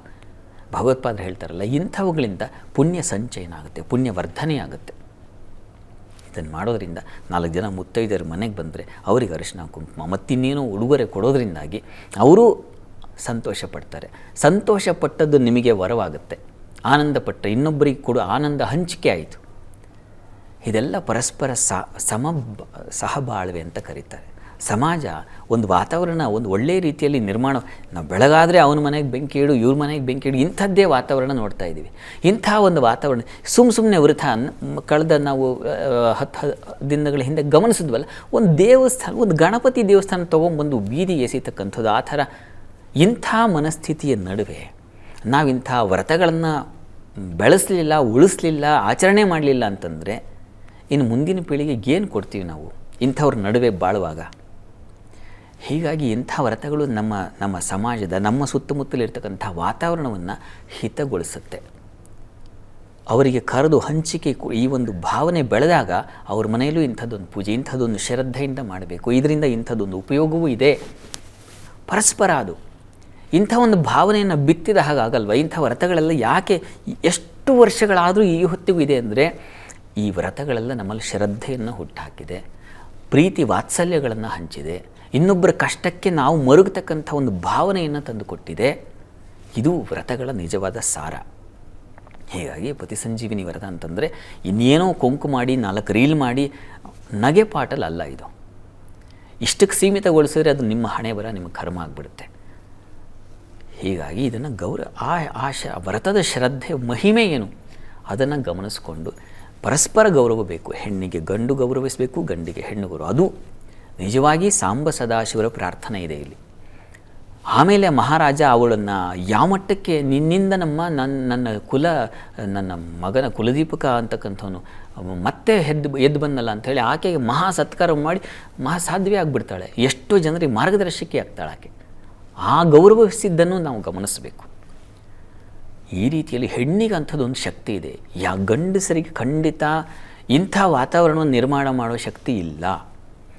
ಭಗವತ್ಪಾದರು ಹೇಳ್ತಾರಲ್ಲ, ಇಂಥವುಗಳಿಂದ ಪುಣ್ಯ ಸಂಚಯನ ಆಗುತ್ತೆ ಪುಣ್ಯ ವರ್ಧನೆ ಆಗುತ್ತೆ. ಇದನ್ನು ಮಾಡೋದರಿಂದ ನಾಲ್ಕು ಜನ ಮುತ್ತೈದೆಯರು ಮನೆಗೆ ಬಂದರೆ ಅವರಿಗೆ ಅರಿಶಿನ, ಕುಂಕುಮ ಮತ್ತಿನ್ನೇನೋ ಉಡುಗೊರೆ ಕೊಡೋದರಿಂದಾಗಿ ಅವರೂ ಸಂತೋಷ ಪಡ್ತಾರೆ. ಸಂತೋಷ ಪಟ್ಟದ್ದು ನಿಮಗೆ ವರವಾಗುತ್ತೆ. ಆನಂದ ಪಟ್ಟ ಇನ್ನೊಬ್ಬರಿಗೆ ಕೊಡು, ಆನಂದ ಹಂಚಿಕೆ ಆಯಿತು. ಇದೆಲ್ಲ ಪರಸ್ಪರ ಸಮ, ಸಹಬಾಳ್ವೆ ಅಂತ ಕರೀತಾರೆ. ಸಮಾಜ, ಒಂದು ವಾತಾವರಣ, ಒಂದು ಒಳ್ಳೆಯ ರೀತಿಯಲ್ಲಿ ನಿರ್ಮಾಣ, ನಾವು ಬೆಳಗಾದರೆ ಅವನ ಮನೆಗೆ ಬೆಂಕಿ ಇಡು, ಇವ್ರ ಮನೆಗೆ ಬೆಂಕಿ ಇಡು, ಇಂಥದ್ದೇ ವಾತಾವರಣ ನೋಡ್ತಾ ಇದ್ದೀವಿ. ಇಂಥ ಒಂದು ವಾತಾವರಣ ಸುಮ್ಮ ಸುಮ್ಮನೆ ವೃಥ ಕಳೆದ ನಾವು ಹತ್ತು ದಿನಗಳ ಹಿಂದೆ ಗಮನಿಸಿದ್ವಲ್ಲ, ಒಂದು ದೇವಸ್ಥಾನ, ಒಂದು ಗಣಪತಿ ದೇವಸ್ಥಾನ ತೊಗೊಂಬಂದು ಬೀದಿ ಎಸೀತಕ್ಕಂಥದ್ದು, ಆ ಥರ ಇಂಥ ಮನಸ್ಥಿತಿಯ ನಡುವೆ ನಾವಿಂಥ ವ್ರತಗಳನ್ನು ಬೆಳೆಸಲಿಲ್ಲ, ಉಳಿಸ್ಲಿಲ್ಲ, ಆಚರಣೆ ಮಾಡಲಿಲ್ಲ ಅಂತಂದರೆ, ಇನ್ನು ಮುಂದಿನ ಪೀಳಿಗೆಗೆ ಏನು ಕೊಡ್ತೀವಿ ನಾವು ಇಂಥವ್ರ ನಡುವೆ ಬಾಳುವಾಗ? ಹೀಗಾಗಿ ಇಂಥ ವ್ರತಗಳು ನಮ್ಮ ನಮ್ಮ ಸಮಾಜದ, ನಮ್ಮ ಸುತ್ತಮುತ್ತಲಿರ್ತಕ್ಕಂಥ ವಾತಾವರಣವನ್ನು ಹಿತಗೊಳಿಸುತ್ತೆ. ಅವರಿಗೆ ಕರೆದು ಹಂಚಿಕೆ ಈ ಒಂದು ಭಾವನೆ ಬೆಳೆದಾಗ ಅವ್ರ ಮನೆಯಲ್ಲೂ ಇಂಥದ್ದೊಂದು ಪೂಜೆ, ಇಂಥದ್ದೊಂದು ಶ್ರದ್ಧೆಯಿಂದ ಮಾಡಬೇಕು. ಇದರಿಂದ ಇಂಥದ್ದೊಂದು ಉಪಯೋಗವೂ ಇದೆ. ಪರಸ್ಪರ ಅದು. ಇಂಥ ಒಂದು ಭಾವನೆಯನ್ನು ಬಿತ್ತಿದ ಹಾಗಾಗಲ್ವ ಇಂಥ ವ್ರತಗಳೆಲ್ಲ ಯಾಕೆ ಎಷ್ಟು ವರ್ಷಗಳಾದರೂ ಈ ಹೊತ್ತಿಗೂ ಇದೆ ಅಂದರೆ ಈ ವ್ರತಗಳೆಲ್ಲ ನಮ್ಮಲ್ಲಿ ಶ್ರದ್ಧೆಯನ್ನು ಹುಟ್ಟುಹಾಕಿದೆ ಪ್ರೀತಿ ವಾತ್ಸಲ್ಯಗಳನ್ನು ಹಂಚಿದೆ. ಇನ್ನೊಬ್ಬರ ಕಷ್ಟಕ್ಕೆ ನಾವು ಮರುಗತಕ್ಕಂಥ ಒಂದು ಭಾವನೆಯನ್ನು ತಂದುಕೊಟ್ಟಿದೆ, ಇದು ವ್ರತಗಳ ನಿಜವಾದ ಸಾರ. ಹೀಗಾಗಿ ಪತಿ ಸಂಜೀವಿನಿ ವ್ರತ ಅಂತಂದರೆ ಇನ್ನೇನೋ ಕೊಂಕು ಮಾಡಿ, ನಾಲ್ಕು ರೀಲ್ ಮಾಡಿ, ನಗೆ ಪಾಟಲ್ ಅಲ್ಲ ಇದು. ಇಷ್ಟಕ್ಕೆ ಸೀಮಿತಗೊಳಿಸಿದ್ರೆ ಅದು ನಿಮ್ಮ ಹಣೆ ಬರ ನಿಮ್ಮ ಕರ್ಮ ಆಗಿಬಿಡುತ್ತೆ. ಹೀಗಾಗಿ ಇದನ್ನು ಗೌರ, ಆ ಆ ಶ, ವ್ರತದ ಶ್ರದ್ಧೆ, ಮಹಿಮೆ ಏನು? ಅದನ್ನು ಗಮನಿಸ್ಕೊಂಡು ಪರಸ್ಪರ ಗೌರವ ಬೇಕು. ಹೆಣ್ಣಿಗೆ ಗಂಡು ಗೌರವಿಸಬೇಕು, ಗಂಡಿಗೆ ಹೆಣ್ಣು ಗೌರವ. ಅದು ನಿಜವಾಗಿ ಸಾಂಬ ಸದಾಶಿವರ ಪ್ರಾರ್ಥನೆ ಇದೆ ಇಲ್ಲಿ. ಆಮೇಲೆ ಮಹಾರಾಜ ಅವಳನ್ನು ಯಾವ ಮಟ್ಟಕ್ಕೆ ನಿನ್ನಿಂದ ನಮ್ಮ ನನ್ನ ನನ್ನ ಕುಲ, ನನ್ನ ಮಗನ ಕುಲದೀಪಕ ಅಂತಕ್ಕಂಥವನು, ಮತ್ತೆ ಎದ್ದು ಎದ್ದು ಬಂದಲ್ಲ ಅಂಥೇಳಿ ಆಕೆಗೆ ಮಹಾ ಸತ್ಕಾರ ಮಾಡಿ ಮಹಾ ಸಾಧ್ವಿ ಆಗಿಬಿಡ್ತಾಳೆ. ಎಷ್ಟೋ ಜನರಿಗೆ ಮಾರ್ಗದರ್ಶಕಿ ಆಗ್ತಾಳೆ ಆಕೆ. ಆ ಗೌರವಿಸಿದ್ದನ್ನು ನಾವು ಗಮನಿಸಬೇಕು. ಈ ರೀತಿಯಲ್ಲಿ ಹೆಣ್ಣಿಗೆ ಅಂಥದ್ದೊಂದು ಶಕ್ತಿ ಇದೆ. ಯಾ ಗಂಡಸರಿಗೆ ಖಂಡಿತ ಇಂಥ ವಾತಾವರಣವನ್ನು ನಿರ್ಮಾಣ ಮಾಡೋ ಶಕ್ತಿ ಇಲ್ಲ.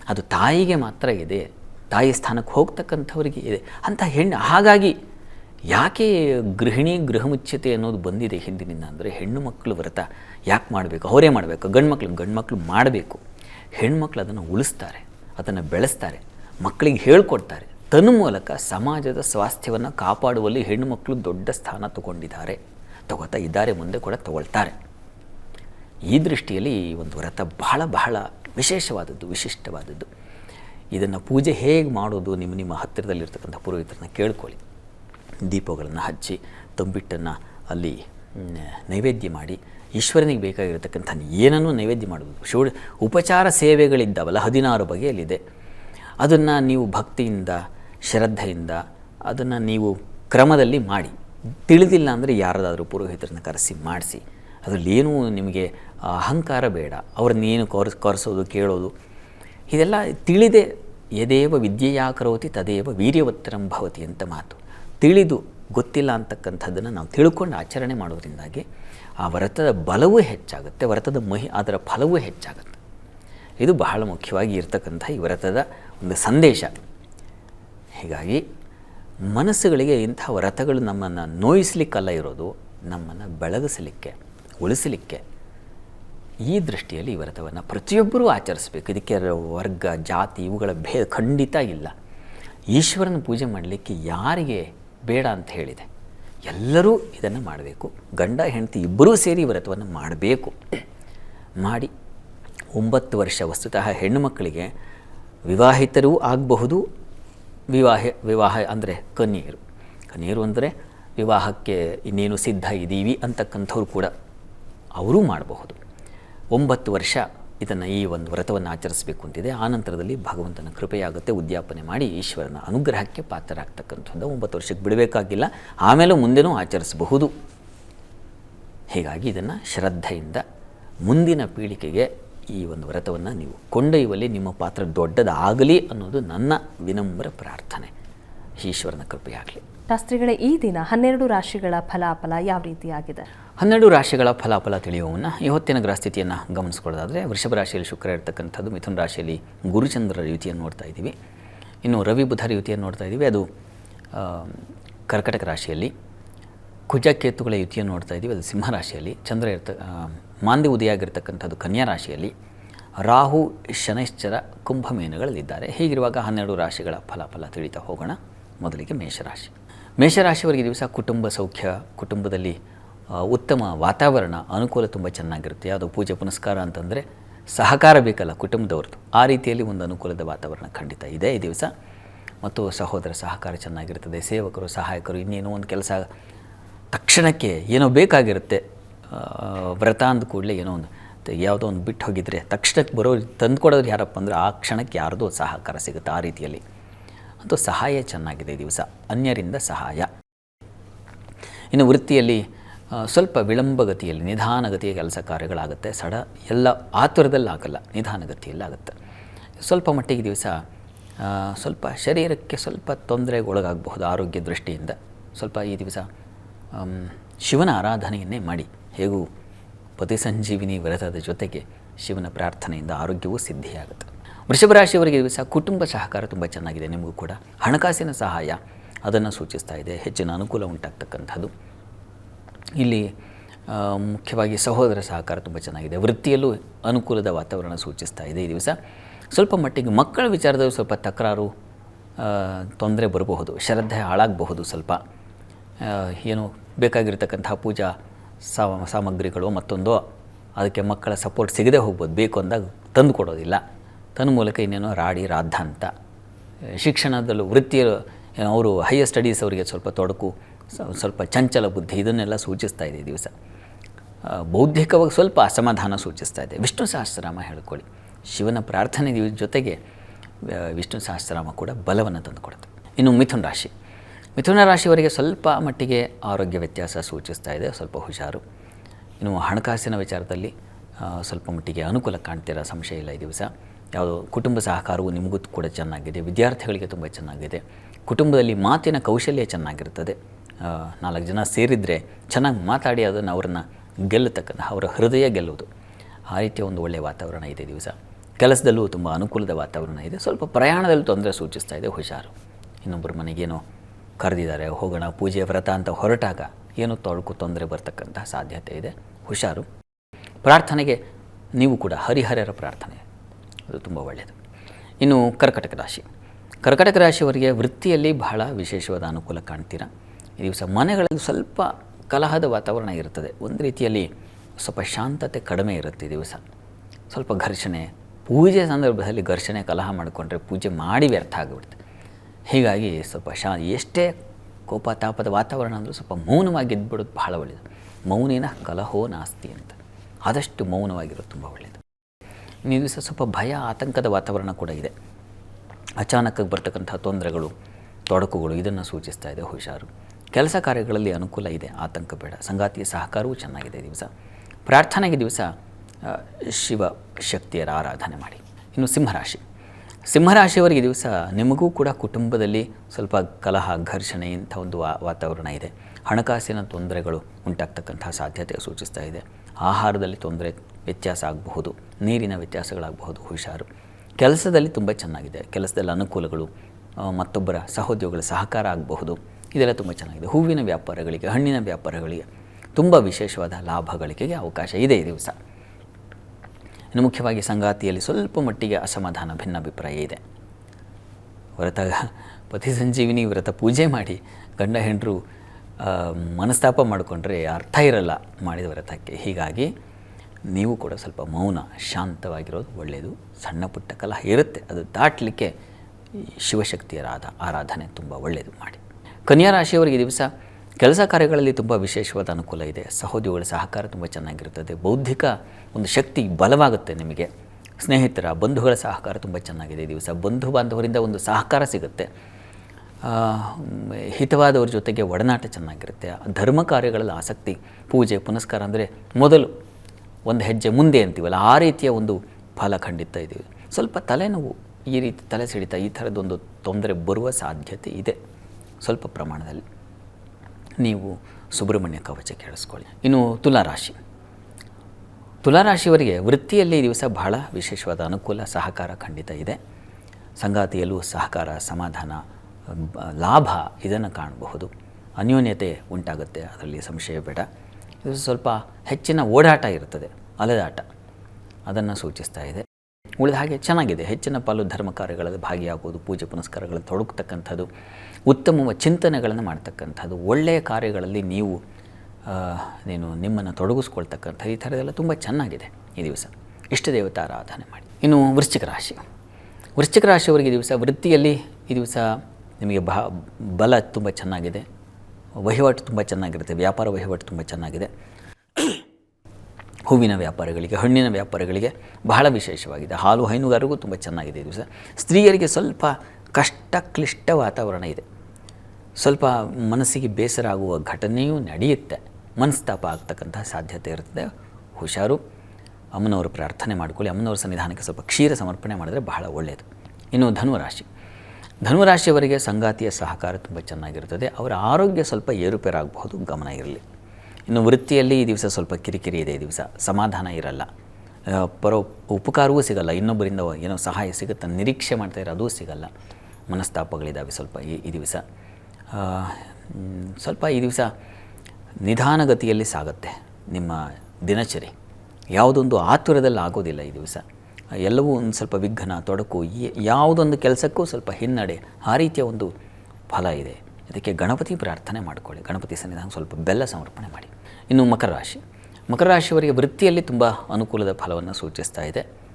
ಅದು ತಾಯಿಗೆ ಮಾತ್ರ ಇದೆ. ತಾಯಿ ಸ್ಥಾನಕ್ಕೆ ಹೋಗ್ತಕ್ಕಂಥವ್ರಿಗೆ ಇದೆ. ಅಂತ ಹೆಣ್ಣು, ಹಾಗಾಗಿ ಯಾಕೆ ಗೃಹಿಣಿ ಗೃಹಮುಚ್ಯತೆ ಅನ್ನೋದು ಬಂದಿದೆ ಹಿಂದಿನಿಂದ ಅಂದರೆ ಹೆಣ್ಣು ಮಕ್ಕಳು ವ್ರತ. ಯಾಕೆ ಮಾಡಬೇಕು? ಅವರೇ ಮಾಡಬೇಕು. ಗಂಡು ಮಕ್ಕಳು ಗಂಡು ಮಕ್ಕಳು ಮಾಡಬೇಕು. ಹೆಣ್ಮಕ್ಳು ಅದನ್ನು ಉಳಿಸ್ತಾರೆ, ಅದನ್ನು ಬೆಳೆಸ್ತಾರೆ, ಮಕ್ಕಳಿಗೆ ಹೇಳ್ಕೊಡ್ತಾರೆ. ತನ್ನ ಮೂಲಕ ಸಮಾಜದ ಸ್ವಾಸ್ಥ್ಯವನ್ನು ಕಾಪಾಡುವಲ್ಲಿ ಹೆಣ್ಣು ಮಕ್ಕಳು ದೊಡ್ಡ ಸ್ಥಾನ ತಗೊಂಡಿದ್ದಾರೆ. ತಗೋತಾ ಇದ್ದಾರೆ, ಮುಂದೆ ಕೂಡ ತಗೊಳ್ತಾರೆ. ಈ ದೃಷ್ಟಿಯಲ್ಲಿ ಈ ಒಂದು ವ್ರತ ಬಹಳ ಬಹಳ ವಿಶೇಷವಾದದ್ದು, ವಿಶಿಷ್ಟವಾದದ್ದು. ಇದನ್ನು ಪೂಜೆ ಹೇಗೆ ಮಾಡೋದು, ನಿಮ್ಮ ನಿಮ್ಮ ಹತ್ತಿರದಲ್ಲಿರ್ತಕ್ಕಂಥ ಪುರೋಹಿತರನ್ನ ಕೇಳ್ಕೊಳ್ಳಿ. ದೀಪಗಳನ್ನು ಹಚ್ಚಿ, ತಂಬಿಟ್ಟನ್ನು ಅಲ್ಲಿ ನೈವೇದ್ಯ ಮಾಡಿ, ಈಶ್ವರನಿಗೆ ಬೇಕಾಗಿರತಕ್ಕಂಥ ಏನನ್ನೂ ನೈವೇದ್ಯ ಮಾಡಬೇಕು ಶೋಡ, ಉಪಚಾರ ಸೇವೆಗಳಿದ್ದಾವಲ್ಲ, ಹದಿನಾರು ಬಗೆಯಲ್ಲಿದೆ. ಅದನ್ನು ನೀವು ಭಕ್ತಿಯಿಂದ, ಶ್ರದ್ಧೆಯಿಂದ ಅದನ್ನು ನೀವು ಕ್ರಮದಲ್ಲಿ ಮಾಡಿ. ತಿಳಿದಿಲ್ಲ ಅಂದರೆ ಯಾರದಾದರೂ ಪುರೋಹಿತರನ್ನ ಕರೆಸಿ ಮಾಡಿಸಿ. ಅದರಲ್ಲಿ ಏನೂ ನಿಮಗೆ ಅಹಂಕಾರ ಬೇಡ. ಅವ್ರನ್ನೇನು ಕೊರ್ಸ್ ಕೊರೆಸೋದು, ಕೇಳೋದು, ಇದೆಲ್ಲ ತಿಳಿದೆ. ಯದೇವ ವಿದ್ಯೆಯಾ ಕರೋತಿ ತದೇವ ವೀರ್ಯವತ್ತರಂ ಭವತಿ ಅಂತ ಮಾತು. ತಿಳಿದು ಗೊತ್ತಿಲ್ಲ ಅಂತಕ್ಕಂಥದ್ದನ್ನು ನಾವು ತಿಳ್ಕೊಂಡು ಆಚರಣೆ ಮಾಡೋದ್ರಿಂದಾಗಿ ಆ ವ್ರತದ ಬಲವೂ ಹೆಚ್ಚಾಗುತ್ತೆ. ವ್ರತದ ಮಹಿ, ಅದರ ಫಲವೂ ಹೆಚ್ಚಾಗುತ್ತೆ. ಇದು ಬಹಳ ಮುಖ್ಯವಾಗಿ ಇರತಕ್ಕಂಥ ಈ ವ್ರತದ ಒಂದು ಸಂದೇಶ. ಹೀಗಾಗಿ ಮನಸ್ಸುಗಳಿಗೆ ಇಂಥ ವ್ರತಗಳು ನಮ್ಮನ್ನು ನೋಯಿಸ್ಲಿಕ್ಕಲ್ಲ ಇರೋದು, ನಮ್ಮನ್ನು ಬೆಳಗಿಸಲಿಕ್ಕೆ, ಉಳಿಸಲಿಕ್ಕೆ ಈ ದೃಷ್ಟಿಯಲ್ಲಿ ಈ ವ್ರತವನ್ನು ಪ್ರತಿಯೊಬ್ಬರೂ ಆಚರಿಸಬೇಕು. ಇದಕ್ಕೆ ವರ್ಗ, ಜಾತಿ ಇವುಗಳ ಭೇದ ಖಂಡಿತ ಇಲ್ಲ. ಈಶ್ವರನ ಪೂಜೆ ಮಾಡಲಿಕ್ಕೆ ಯಾರಿಗೆ ಬೇಡ ಅಂತ ಹೇಳಿದೆ. ಎಲ್ಲರೂ ಇದನ್ನು ಮಾಡಬೇಕು. ಗಂಡ, ಹೆಂಡತಿ ಇಬ್ಬರೂ ಸೇರಿ ವ್ರತವನ್ನು ಮಾಡಬೇಕು. ಮಾಡಿ ಒಂಬತ್ತು ವರ್ಷ ವಸ್ತುತಃ ಹೆಣ್ಣು ಮಕ್ಕಳಿಗೆ ವಿವಾಹಿತರೂ ಆಗಬಹುದು. ವಿವಾಹ ವಿವಾಹ ಅಂದರೆ ಕನ್ಯರು ಕನ್ಯರು ಅಂದರೆ ವಿವಾಹಕ್ಕೆ ಇನ್ನೇನು ಸಿದ್ಧ ಇದ್ದೀವಿ ಅಂತಕ್ಕಂಥವ್ರು ಕೂಡ ಅವರೂ ಮಾಡಬಹುದು. ಒಂಬತ್ತು ವರ್ಷ ಇದನ್ನು ಈ ಒಂದು ವ್ರತವನ್ನು ಆಚರಿಸಬೇಕು ಅಂತಿದೆ. ನಂತರದಲ್ಲಿ ಭಗವಂತನ ಕೃಪೆಯಾಗುತ್ತೆ. ಉದ್ಯಾಪನೆ ಮಾಡಿ ಈಶ್ವರನ ಅನುಗ್ರಹಕ್ಕೆ ಪಾತ್ರರಾಗ್ತಕ್ಕಂಥದ್ದು. ಒಂಬತ್ತು ವರ್ಷಕ್ಕೆ ಬಿಡಬೇಕಾಗಿಲ್ಲ. ಆಮೇಲೆ ಮುಂದೆನೂ ಆಚರಿಸಬಹುದು. ಹೀಗಾಗಿ ಇದನ್ನು ಶ್ರದ್ಧೆಯಿಂದ ಮುಂದಿನ ಪೀಳಿಗೆಗೆ ಈ ಒಂದು ವ್ರತವನ್ನು ನೀವು ಕೊಂಡೊಯ್ಯುವಲ್ಲಿ ನಿಮ್ಮ ಪಾತ್ರ ದೊಡ್ಡದಾಗಲಿ ಅನ್ನೋದು ನನ್ನ ವಿನಮ್ರ ಪ್ರಾರ್ಥನೆ. ಈಶ್ವರನ ಕೃಪೆಯಾಗಲಿ. ಶಾಸ್ತ್ರಿಗಳೇ, ಈ ದಿನ ಹನ್ನೆರಡು ರಾಶಿಗಳ ಫಲಾಫಲ ಯಾವ ರೀತಿಯಾಗಿದೆ? ಹನ್ನೆರಡು ರಾಶಿಗಳ ಫಲಾಫಲ ತಿಳಿಯುವವನ್ನ ಇವತ್ತಿನ ಗ್ರಹಸ್ಥಿತಿಯನ್ನು ಗಮನಿಸ್ಕೊಳ್ಳೋದಾದರೆ ವೃಷಭ ರಾಶಿಯಲ್ಲಿ ಶುಕ್ರ ಇರ್ತಕ್ಕಂಥದ್ದು, ಮಿಥುನ ರಾಶಿಯಲ್ಲಿ ಗುರುಚಂದ್ರರ ಯುತಿಯನ್ನು ನೋಡ್ತಾ ಇದ್ದೀವಿ. ಇನ್ನು ರವಿ ಬುಧರ ಯುತಿಯನ್ನು ನೋಡ್ತಾ ಇದ್ದೀವಿ. ಅದು ಕರ್ಕಟಕ ರಾಶಿಯಲ್ಲಿ ಕುಜ ಕೇತುಗಳ ಯುತಿಯನ್ನು ನೋಡ್ತಾ ಇದ್ದೀವಿ. ಅದು ಸಿಂಹ ರಾಶಿಯಲ್ಲಿ, ಚಂದ್ರ ಇರ್ತ ಮಾಂದಿ ಉದಯ ಆಗಿರ್ತಕ್ಕಂಥದ್ದು ಕನ್ಯಾ ರಾಶಿಯಲ್ಲಿ, ರಾಹು, ಶನೈಶ್ಚರ ಕುಂಭಮೇನುಗಳಲ್ಲಿದ್ದಾರೆ ಹೀಗಿರುವಾಗ ಹನ್ನೆರಡು ರಾಶಿಗಳ ಫಲಾಫಲ ತಿಳಿತಾ ಹೋಗೋಣ. ಮೊದಲಿಗೆ ಮೇಷರಾಶಿ. ಮೇಷರಾಶಿಯವರಿಗೆ ದಿವಸ ಕುಟುಂಬ ಸೌಖ್ಯ, ಕುಟುಂಬದಲ್ಲಿ ಉತ್ತಮ ವಾತಾವರಣ ಅನುಕೂಲ ತುಂಬ ಚೆನ್ನಾಗಿರುತ್ತೆ. ಅದು ಪೂಜೆ ಪುನಸ್ಕಾರ ಅಂತಂದರೆ ಸಹಕಾರ ಬೇಕಲ್ಲ ಕುಟುಂಬದವ್ರದ್ದು. ಆ ರೀತಿಯಲ್ಲಿ ಒಂದು ಅನುಕೂಲದ ವಾತಾವರಣ ಖಂಡಿತ ಇದೆ ಈ ದಿವಸ. ಮತ್ತು ಸಹೋದರ ಸಹಕಾರ ಚೆನ್ನಾಗಿರ್ತದೆ, ಸೇವಕರು, ಸಹಾಯಕರು, ಇನ್ನೇನೋ ಒಂದು ಕೆಲಸ ತಕ್ಷಣಕ್ಕೆ ಏನೋ ಬೇಕಾಗಿರುತ್ತೆ. ವ್ರತ ಅಂದ ಕೂಡಲೇ ಏನೋ ಒಂದು ಯಾವುದೋ ಒಂದು ಬಿಟ್ಟು ಹೋಗಿದ್ರೆ ತಕ್ಷಣಕ್ಕೆ ಬರೋ ತಂದು ಕೊಡೋರು ಯಾರಪ್ಪ ಅಂದರೆ ಆ ಕ್ಷಣಕ್ಕೆ ಯಾರ್ದೋ ಸಹಕಾರ ಸಿಗುತ್ತೆ ಆ ರೀತಿಯಲ್ಲಿ. ಅಂತೂ ಸಹಾಯ ಚೆನ್ನಾಗಿದೆ ಈ ದಿವಸ. ಅನ್ಯರಿಂದ ಸಹಾಯ. ಇನ್ನು ವೃತ್ತಿಯಲ್ಲಿ ಸ್ವಲ್ಪ ವಿಳಂಬಗತಿಯಲ್ಲಿ, ನಿಧಾನಗತಿಯ ಕೆಲಸ ಕಾರ್ಯಗಳಾಗುತ್ತೆ. ಸಡ ಎಲ್ಲ ಆತುರದಲ್ಲಿ ಆಗಲ್ಲ ನಿಧಾನಗತಿಯಲ್ಲಿ ಆಗುತ್ತೆ ಸ್ವಲ್ಪ ಮಟ್ಟಿಗೆ ದಿವಸ ಸ್ವಲ್ಪ ಶರೀರಕ್ಕೆ ಸ್ವಲ್ಪ ತೊಂದರೆಗೆ ಒಳಗಾಗಬಹುದು ಆರೋಗ್ಯ ದೃಷ್ಟಿಯಿಂದ. ಸ್ವಲ್ಪ ಈ ದಿವಸ ಶಿವನ ಆರಾಧನೆಯನ್ನೇ ಮಾಡಿ. ಹೇಗೂ ಪತಿ ಸಂಜೀವಿನಿ ವ್ರತದ ಜೊತೆಗೆ ಶಿವನ ಪ್ರಾರ್ಥನೆಯಿಂದ ಆರೋಗ್ಯವೂ ಸಿದ್ಧಿಯಾಗುತ್ತೆ. ವೃಷಭ ರಾಶಿಯವರಿಗೆ ದಿವಸ ಕುಟುಂಬ ಸಹಕಾರ ತುಂಬ ಚೆನ್ನಾಗಿದೆ. ನಿಮಗೂ ಕೂಡ. ಹಣಕಾಸಿನ ಸಹಾಯ ಅದನ್ನು ಸೂಚಿಸ್ತಾ ಇದೆ. ಹೆಚ್ಚಿನ ಅನುಕೂಲ ಉಂಟಾಗ್ತಕ್ಕಂಥದ್ದು. ಇಲ್ಲಿ ಮುಖ್ಯವಾಗಿ ಸಹೋದರ ಸಹಕಾರ ತುಂಬ ಚೆನ್ನಾಗಿದೆ. ವೃತ್ತಿಯಲ್ಲೂ ಅನುಕೂಲದ ವಾತಾವರಣ ಸೂಚಿಸ್ತಾ ಇದೆ ಈ ದಿವಸ. ಸ್ವಲ್ಪ ಮಟ್ಟಿಗೆ ಮಕ್ಕಳ ವಿಚಾರದಲ್ಲಿ ಸ್ವಲ್ಪ ತಕರಾರು ತೊಂದರೆ ಬರಬಹುದು, ಶ್ರದ್ಧೆ ಹಾಳಾಗಬಹುದು ಸ್ವಲ್ಪ. ಏನು ಬೇಕಾಗಿರ್ತಕ್ಕಂತಹ ಪೂಜಾ ಸಾಮಗ್ರಿಗಳು ಮತ್ತೊಂದು, ಅದಕ್ಕೆ ಮಕ್ಕಳ ಸಪೋರ್ಟ್ ಸಿಗದೆ ಹೋಗ್ಬೋದು, ಬೇಕು ಅಂದಾಗ ತಂದು ಕೊಡೋದಿಲ್ಲ. ತನ್ನ ಮೂಲಕ ಇನ್ನೇನೋ ರಾಡಿ ರಾಧಾಂತ ಶಿಕ್ಷಣದಲ್ಲೂ ವೃತ್ತಿಯ ಅವರು ಹೈಯರ್ ಸ್ಟಡೀಸ್ ಅವರಿಗೆ ಸ್ವಲ್ಪ ತೊಡಕು ಸ್ವಲ್ಪ ಚಂಚಲ ಬುದ್ಧಿ, ಇದನ್ನೆಲ್ಲ ಸೂಚಿಸ್ತಾ ಇದೆ ದಿವಸ. ಬೌದ್ಧಿಕವಾಗಿ ಸ್ವಲ್ಪ ಅಸಮಾಧಾನ ಸೂಚಿಸ್ತಾ ಇದೆ. ವಿಷ್ಣು ಸಹಸ್ರನಾಮ ಹೇಳ್ಕೊಳ್ಳಿ. ಶಿವನ ಪ್ರಾರ್ಥನೆ ಜೊತೆಗೆ ವಿಷ್ಣು ಸಹಸ್ರನಾಮ ಕೂಡ ಬಲವನ್ನು ತಂದುಕೊಡುತ್ತೆ ಇನ್ನು ಮಿಥುನ ರಾಶಿ. ಮಿಥುನ ರಾಶಿಯವರಿಗೆ ಸ್ವಲ್ಪ ಮಟ್ಟಿಗೆ ಆರೋಗ್ಯ ವ್ಯತ್ಯಾಸ ಸೂಚಿಸ್ತಾ ಇದೆ, ಸ್ವಲ್ಪ ಹುಷಾರು. ಇನ್ನು ಹಣಕಾಸಿನ ವಿಚಾರದಲ್ಲಿ ಸ್ವಲ್ಪ ಮಟ್ಟಿಗೆ ಅನುಕೂಲ ಕಾಣ್ತೀರಾ ಸಂಶಯ ಇಲ್ಲ ಈ ದಿವಸ. ಯಾವುದು ಕುಟುಂಬ ಸಹಕಾರವು ನಿಮಗೂ ಕೂಡ ಚೆನ್ನಾಗಿದೆ, ವಿದ್ಯಾರ್ಥಿಗಳಿಗೆ ತುಂಬ ಚೆನ್ನಾಗಿದೆ. ಕುಟುಂಬದಲ್ಲಿ ಮಾತಿನ ಕೌಶಲ್ಯ ಚೆನ್ನಾಗಿರ್ತದೆ. ನಾಲ್ಕು ಜನ ಸೇರಿದರೆ ಚೆನ್ನಾಗಿ ಮಾತಾಡಿ ಅದನ್ನು ಅವ್ರನ್ನ ಗೆಲ್ಲತಕ್ಕಂಥ, ಅವರ ಹೃದಯ ಗೆಲ್ಲುವುದು. ಆ ರೀತಿಯ ಒಂದು ಒಳ್ಳೆಯ ವಾತಾವರಣ ಇದೆ ದಿವಸ. ಕೆಲಸದಲ್ಲೂ ತುಂಬ ಅನುಕೂಲದ ವಾತಾವರಣ ಇದೆ. ಸ್ವಲ್ಪ ಪ್ರಯಾಣದಲ್ಲಿ ತೊಂದರೆ ಸೂಚಿಸ್ತಾ ಇದೆ, ಹುಷಾರು. ಇನ್ನೊಬ್ಬರ ಮನೆಗೇನೋ ಕರೆದಿದ್ದಾರೆ, ಹೋಗೋಣ ಪೂಜೆ ವ್ರತ ಅಂತ ಹೊರಟಾಗ ಏನೋ ತೊಳಕು ತೊಂದರೆ ಬರ್ತಕ್ಕಂತಹ ಸಾಧ್ಯತೆ ಇದೆ, ಹುಷಾರು. ಪ್ರಾರ್ಥನೆಗೆ ನೀವು ಕೂಡ ಹರಿಹರರ ಪ್ರಾರ್ಥನೆ, ಅದು ತುಂಬ ಒಳ್ಳೆಯದು. ಇನ್ನು ಕರ್ಕಟಕ ರಾಶಿ. ಕರ್ಕಟಕ ರಾಶಿಯವರಿಗೆ ವೃತ್ತಿಯಲ್ಲಿ ಬಹಳ ವಿಶೇಷವಾದ ಅನುಕೂಲ ಕಾಣ್ತೀರಾ? ಈ ದಿವಸ ಮನೆಗಳಲ್ಲಿ ಸ್ವಲ್ಪ ಕಲಹದ ವಾತಾವರಣ ಇರ್ತದೆ ಒಂದು ರೀತಿಯಲ್ಲಿ ಸ್ವಲ್ಪ ಶಾಂತತೆ ಕಡಿಮೆ ಇರುತ್ತೆ ದಿವಸ. ಸ್ವಲ್ಪ ಘರ್ಷಣೆ, ಪೂಜೆ ಸಂದರ್ಭದಲ್ಲಿ ಘರ್ಷಣೆ, ಕಲಹ ಮಾಡಿಕೊಂಡ್ರೆ ಪೂಜೆ ಮಾಡಿ ವ್ಯರ್ಥ ಆಗಿಬಿಡುತ್ತೆ. ಹೀಗಾಗಿ ಸ್ವಲ್ಪ ಶಾ, ಎಷ್ಟೇ ಕೋಪ, ತಾಪದ ವಾತಾವರಣ ಅಂದರೂ ಸ್ವಲ್ಪ ಮೌನವಾಗಿ ಇದ್ಬಿಡೋದು ಬಹಳ ಒಳ್ಳೆಯದು ಮೌನಿನ ಕಲಹೋ ನಾಸ್ತಿ ಅಂತ. ಆದಷ್ಟು ಮೌನವಾಗಿರೋದು ತುಂಬ ಒಳ್ಳೆಯದು ಈ ದಿವಸ ಸ್ವಲ್ಪ ಭಯ, ಆತಂಕದ ವಾತಾವರಣ ಕೂಡ ಇದೆ. ಅಚಾನಕ್ಕಾಗಿ ಬರ್ತಕ್ಕಂಥ ತೊಂದರೆಗಳು, ತೊಡಕುಗಳು ಇದನ್ನು ಸೂಚಿಸ್ತಾ ಇದೆ ಹುಷಾರು. ಕೆಲಸ ಕಾರ್ಯಗಳಲ್ಲಿ ಅನುಕೂಲ ಇದೆ, ಆತಂಕ ಬೇಡ. ಸಂಗಾತಿಯ ಸಹಕಾರವೂ ಚೆನ್ನಾಗಿದೆ ದಿವಸ. ಪ್ರಾರ್ಥನೆಗೆ ದಿವಸ ಶಿವ ಶಕ್ತಿಯರ ಆರಾಧನೆ ಮಾಡಿ. ಇನ್ನು ಸಿಂಹರಾಶಿ. ಸಿಂಹರಾಶಿಯವರಿಗೆ ದಿವಸ ನಿಮಗೂ ಕೂಡ ಕುಟುಂಬದಲ್ಲಿ ಸ್ವಲ್ಪ ಕಲಹ, ಘರ್ಷಣೆ ಇಂಥ ಒಂದು ವಾತಾವರಣ ಇದೆ. ಹಣಕಾಸಿನ ತೊಂದರೆಗಳು ಉಂಟಾಗ್ತಕ್ಕಂಥ ಸಾಧ್ಯತೆ ಸೂಚಿಸ್ತಾ ಇದೆ. ಆಹಾರದಲ್ಲಿ ತೊಂದರೆ ವ್ಯತ್ಯಾಸ ಆಗಬಹುದು, ನೀರಿನ ವ್ಯತ್ಯಾಸಗಳಾಗಬಹುದು, ಹುಷಾರು. ಕೆಲಸದಲ್ಲಿ ತುಂಬ ಚೆನ್ನಾಗಿದೆ. ಕೆಲಸದಲ್ಲಿ ಅನುಕೂಲಗಳು ಮತ್ತೊಬ್ಬರ ಸಹೋದ್ಯೋಗಿಗಳ ಸಹಕಾರ ಆಗಬಹುದು. ಇದೆಲ್ಲ ತುಂಬ ಚೆನ್ನಾಗಿದೆ. ಹೂವಿನ ವ್ಯಾಪಾರಗಳಿಗೆ, ಹಣ್ಣಿನ ವ್ಯಾಪಾರಗಳಿಗೆ ತುಂಬ ವಿಶೇಷವಾದ ಲಾಭ ಗಳಿಕೆಗೆ ಅವಕಾಶ ಇದೆ ಈ ದಿವಸ. ಇನ್ನು ಮುಖ್ಯವಾಗಿ ಸಂಗಾತಿಯಲ್ಲಿ ಸ್ವಲ್ಪ ಮಟ್ಟಿಗೆ ಅಸಮಾಧಾನ, ಭಿನ್ನಾಭಿಪ್ರಾಯ ಇದೆ. ವ್ರತ ಪತಿ ಸಂಜೀವಿನಿ ವ್ರತ ಪೂಜೆ ಮಾಡಿ ಗಂಡ ಹೆಂಡರು ಮನಸ್ತಾಪ ಮಾಡಿಕೊಂಡ್ರೆ ಅರ್ಥ ಇರಲ್ಲ ಮಾಡಿದ ವ್ರತಕ್ಕೆ. ಹೀಗಾಗಿ ನೀವು ಕೂಡ ಸ್ವಲ್ಪ ಮೌನ, ಶಾಂತವಾಗಿರೋದು ಒಳ್ಳೆಯದು. ಸಣ್ಣ ಪುಟ್ಟ ಕಲಹ ಇರುತ್ತೆ. ಅದು ದಾಟಲಿಕ್ಕೆ ಈ ಶಿವಶಕ್ತಿಯರ ಆದ ಆರಾಧನೆ ತುಂಬ ಒಳ್ಳೆಯದು ಮಾಡಿ. ಕನ್ಯಾ ರಾಶಿಯವರಿಗೆ ದಿವಸ ಕೆಲಸ ಕಾರ್ಯಗಳಲ್ಲಿ ತುಂಬ ವಿಶೇಷವಾದ ಅನುಕೂಲ ಇದೆ. ಸಹೋದ್ಯೋಗಿಗಳ ಸಹಕಾರ ತುಂಬ ಚೆನ್ನಾಗಿರುತ್ತದೆ. ಬೌದ್ಧಿಕ ಒಂದು ಶಕ್ತಿ ಬಲವಾಗುತ್ತೆ ನಿಮಗೆ. ಸ್ನೇಹಿತರ, ಬಂಧುಗಳ ಸಹಕಾರ ತುಂಬ ಚೆನ್ನಾಗಿದೆ ಈ ದಿವಸ. ಬಂಧು ಬಾಂಧವರಿಂದ ಒಂದು ಸಹಕಾರ ಸಿಗುತ್ತೆ. ಹಿತವಾದವರ ಜೊತೆಗೆ ಒಡನಾಟ ಚೆನ್ನಾಗಿರುತ್ತೆ. ಧರ್ಮ ಕಾರ್ಯಗಳಲ್ಲಿ ಆಸಕ್ತಿ, ಪೂಜೆ, ಪುನಸ್ಕಾರ ಅಂದರೆ ಮೊದಲು ಒಂದು ಹೆಜ್ಜೆ ಮುಂದೆ ಅಂತೀವಲ್ಲ, ಆ ರೀತಿಯ ಒಂದು ಫಲ ಖಂಡಿತ ಇದೆ. ಸ್ವಲ್ಪ ತಲೆನೋವು ಈ ರೀತಿ ತಲೆ ಸಿಡಿತ, ಈ ಥರದ್ದೊಂದು ತೊಂದರೆ ಬರುವ ಸಾಧ್ಯತೆ ಇದೆ. ಸ್ವಲ್ಪ ಪ್ರಮಾಣದಲ್ಲಿ ನೀವು ಸುಬ್ರಹ್ಮಣ್ಯ ಕವಚ ಕೇಳಿಸ್ಕೊಳ್ಳಿ. ಇನ್ನು ತುಲಾರಾಶಿ ತುಲಾರಾಶಿಯವರಿಗೆ ವೃತ್ತಿಯಲ್ಲಿ ದಿವಸ ಬಹಳ ವಿಶೇಷವಾದ ಅನುಕೂಲ, ಸಹಕಾರ ಖಂಡಿತ ಇದೆ. ಸಂಗಾತಿಯಲ್ಲೂ ಸಹಕಾರ, ಸಮಾಧಾನ, ಲಾಭ ಇದನ್ನು ಕಾಣಬಹುದು. ಅನ್ಯೋನ್ಯತೆ ಉಂಟಾಗುತ್ತೆ, ಅದರಲ್ಲಿ ಸಂಶಯ ಬೇಡ. ಇದು ಸ್ವಲ್ಪ ಹೆಚ್ಚಿನ ಓಡಾಟ ಇರ್ತದೆ ಅಲೆದಾಟ. ಅದನ್ನು ಸೂಚಿಸ್ತಾ ಇದೆ. ಉಳಿದ ಹಾಗೆ ಚೆನ್ನಾಗಿದೆ, ಹೆಚ್ಚಿನ ಪಾಲು ಧರ್ಮ ಕಾರ್ಯಗಳಲ್ಲಿ ಭಾಗಿಯಾಗುವುದು, ಪೂಜೆ ಪುನಸ್ಕಾರಗಳಲ್ಲಿ ತೊಡಗತಕ್ಕಂಥದ್ದು. ಉತ್ತಮ ಚಿಂತನೆಗಳನ್ನು ಮಾಡ್ತಕ್ಕಂಥದ್ದು, ಒಳ್ಳೆಯ ಕಾರ್ಯಗಳಲ್ಲಿ ನೀವು ಏನು ನೀನು ನಿಮ್ಮನ್ನು ತೊಡಗಿಸ್ಕೊಳ್ತಕ್ಕಂಥ ಈ ಥರದೆಲ್ಲ ತುಂಬ ಚೆನ್ನಾಗಿದೆ ಈ ದಿವಸ. ಇಷ್ಟ ದೇವತಾ ಆರಾಧನೆ ಮಾಡಿ. ಇನ್ನು ವೃಶ್ಚಿಕ ರಾಶಿ. ವೃಶ್ಚಿಕ ರಾಶಿಯವರಿಗೆ ದಿವಸ ವೃತ್ತಿಯಲ್ಲಿ ಈ ದಿವಸ ನಿಮಗೆ ಬಹ, ಬಲ ತುಂಬ ಚೆನ್ನಾಗಿದೆ. ವಹಿವಾಟು ತುಂಬ ಚೆನ್ನಾಗಿರುತ್ತೆ. ವ್ಯಾಪಾರ ವಹಿವಾಟು ತುಂಬ ಚೆನ್ನಾಗಿದೆ. ಹೂವಿನ ವ್ಯಾಪಾರಗಳಿಗೆ, ಹಣ್ಣಿನ ವ್ಯಾಪಾರಗಳಿಗೆ ಬಹಳ ವಿಶೇಷವಾಗಿದೆ. ಹಾಲು, ಹೈನುಗಾರಿಗೂ ತುಂಬ ಚೆನ್ನಾಗಿದೆ ಈ ದಿವಸ. ಸ್ತ್ರೀಯರಿಗೆ ಸ್ವಲ್ಪ ಕಷ್ಟ ಕ್ಲಿಷ್ಟ ವಾತಾವರಣ ಇದೆ. ಸ್ವಲ್ಪ ಮನಸ್ಸಿಗೆ ಬೇಸರ ಆಗುವ ಘಟನೆಯೂ ನಡೆಯುತ್ತೆ. ಮನಸ್ತಾಪ ಆಗ್ತಕ್ಕಂತಹ ಸಾಧ್ಯತೆ ಇರುತ್ತದೆ ಹುಷಾರು. ಅಮ್ಮನವರು ಪ್ರಾರ್ಥನೆ ಮಾಡ್ಕೊಳ್ಳಿ. ಅಮ್ಮನವರ ಸನ್ನಿಧಾನಕ್ಕೆ ಸ್ವಲ್ಪ ಕ್ಷೀರ ಸಮರ್ಪಣೆ ಮಾಡಿದ್ರೆ ಬಹಳ ಒಳ್ಳೆಯದು ಇನ್ನು ಧನುರಾಶಿ. ಧನುರಾಶಿಯವರಿಗೆ ಸಂಗಾತಿಯ ಸಹಕಾರ ತುಂಬ ಚೆನ್ನಾಗಿರುತ್ತದೆ. ಅವರ ಆರೋಗ್ಯ ಸ್ವಲ್ಪ ಏರುಪೇರಾಗಬಹುದು. ಗಮನ ಇರಲಿ. ಇನ್ನು ವೃತ್ತಿಯಲ್ಲಿ ಈ ದಿವಸ ಸ್ವಲ್ಪ ಕಿರಿಕಿರಿ ಇದೆ. ಈ ದಿವಸ ಸಮಾಧಾನ ಇರಲ್ಲ. ಪರೋ ಉಪಕಾರವೂ ಸಿಗಲ್ಲ. ಇನ್ನೊಬ್ಬರಿಂದ ಏನೋ ಸಹಾಯ ಸಿಗುತ್ತೆ, ನಿರೀಕ್ಷೆ ಮಾಡ್ತಾ ಇರೋ ಅದೂ ಸಿಗಲ್ಲ. ಮನಸ್ತಾಪಗಳಿದ್ದಾವೆ ಸ್ವಲ್ಪ ಈ ಈ ದಿವಸ. ಸ್ವಲ್ಪ ಈ ದಿವಸ ನಿಧಾನಗತಿಯಲ್ಲಿ ಸಾಗುತ್ತೆ ನಿಮ್ಮ ದಿನಚರಿ. ಯಾವುದೊಂದು ಆತುರದಲ್ಲಿ ಆಗೋದಿಲ್ಲ ಈ ದಿವಸ. ಎಲ್ಲವೂ ಒಂದು ಸ್ವಲ್ಪ ವಿಘ್ನ, ತೊಡಕು ಯಾವುದೊಂದು ಕೆಲಸಕ್ಕೂ ಸ್ವಲ್ಪ ಹಿನ್ನಡೆ, ಆ ರೀತಿಯ ಒಂದು ಫಲ ಇದೆ. ಇದಕ್ಕೆ ಗಣಪತಿ ಪ್ರಾರ್ಥನೆ ಮಾಡಿಕೊಳ್ಳಿ. ಗಣಪತಿ ಸನ್ನಿಧಾನ ಸ್ವಲ್ಪ ಬೆಲ್ಲ ಸಮರ್ಪಣೆ ಮಾಡಿ. ಇನ್ನು ಮಕರ ರಾಶಿ. ಮಕರ ರಾಶಿಯವರಿಗೆ ವೃತ್ತಿಯಲ್ಲಿ ತುಂಬ ಅನುಕೂಲದ ಫಲವನ್ನು ಸೂಚಿಸ್ತಾ ಇದೆ.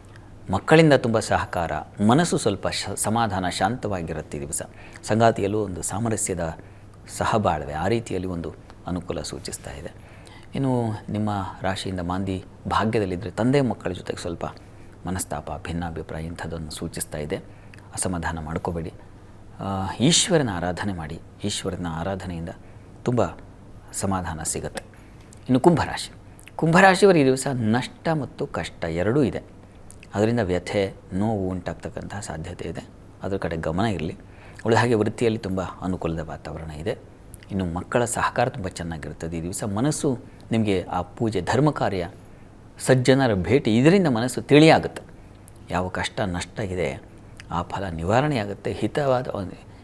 ಮಕ್ಕಳಿಂದ ತುಂಬ ಸಹಕಾರ, ಮನಸ್ಸು ಸ್ವಲ್ಪ ಸಮಾಧಾನ ಶಾಂತವಾಗಿರುತ್ತೆ ದಿವಸ. ಸಂಗಾತಿಯಲ್ಲೂ ಒಂದು ಸಾಮರಸ್ಯದ ಸಹಬಾಳ್ವೆ, ಆ ರೀತಿಯಲ್ಲಿ ಒಂದು ಅನುಕೂಲ ಸೂಚಿಸ್ತಾ ಇದೆ. ಇನ್ನು ನಿಮ್ಮ ರಾಶಿಯಿಂದ ಮಾಂದಿ ಭಾಗ್ಯದಲ್ಲಿದ್ದರೆ ತಂದೆ ಮಕ್ಕಳ ಜೊತೆಗೆ ಸ್ವಲ್ಪ ಮನಸ್ತಾಪ, ಭಿನ್ನಾಭಿಪ್ರಾಯ ಇಂಥದ್ದನ್ನು ಸೂಚಿಸ್ತಾ ಇದೆ. ಅಸಮಾಧಾನ ಮಾಡ್ಕೋಬೇಡಿ. ಈಶ್ವರನ ಆರಾಧನೆ ಮಾಡಿ. ಈಶ್ವರನ ಆರಾಧನೆಯಿಂದ ತುಂಬ ಸಮಾಧಾನ ಸಿಗುತ್ತೆ. ಇನ್ನು ಕುಂಭರಾಶಿ. ಕುಂಭರಾಶಿಯವರು ಈ ದಿವಸ ನಷ್ಟ ಮತ್ತು ಕಷ್ಟ ಎರಡೂ ಇದೆ. ಅದರಿಂದ ವ್ಯಥೆ, ನೋವು ಉಂಟಾಗ್ತಕ್ಕಂತಹ ಸಾಧ್ಯತೆ ಇದೆ. ಅದರ ಕಡೆ ಗಮನ ಇರಲಿ. ಉಳಿದ ಹಾಗೆ ವೃತ್ತಿಯಲ್ಲಿ ತುಂಬ ಅನುಕೂಲದ ವಾತಾವರಣ ಇದೆ. ಇನ್ನು ಮಕ್ಕಳ ಸಹಕಾರ ತುಂಬ ಚೆನ್ನಾಗಿರ್ತದೆ ಈ ದಿವಸ ಮನಸ್ಸು ನಿಮಗೆ ಆ ಪೂಜೆ ಧರ್ಮ ಕಾರ್ಯ ಸಜ್ಜನರ ಭೇಟಿ ಇದರಿಂದ ಮನಸ್ಸು ತಿಳಿಯಾಗುತ್ತೆ. ಯಾವ ಕಷ್ಟ, ನಷ್ಟ ಇದೆ, ಆ ಫಲ ನಿವಾರಣೆಯಾಗುತ್ತೆ. ಹಿತವಾದ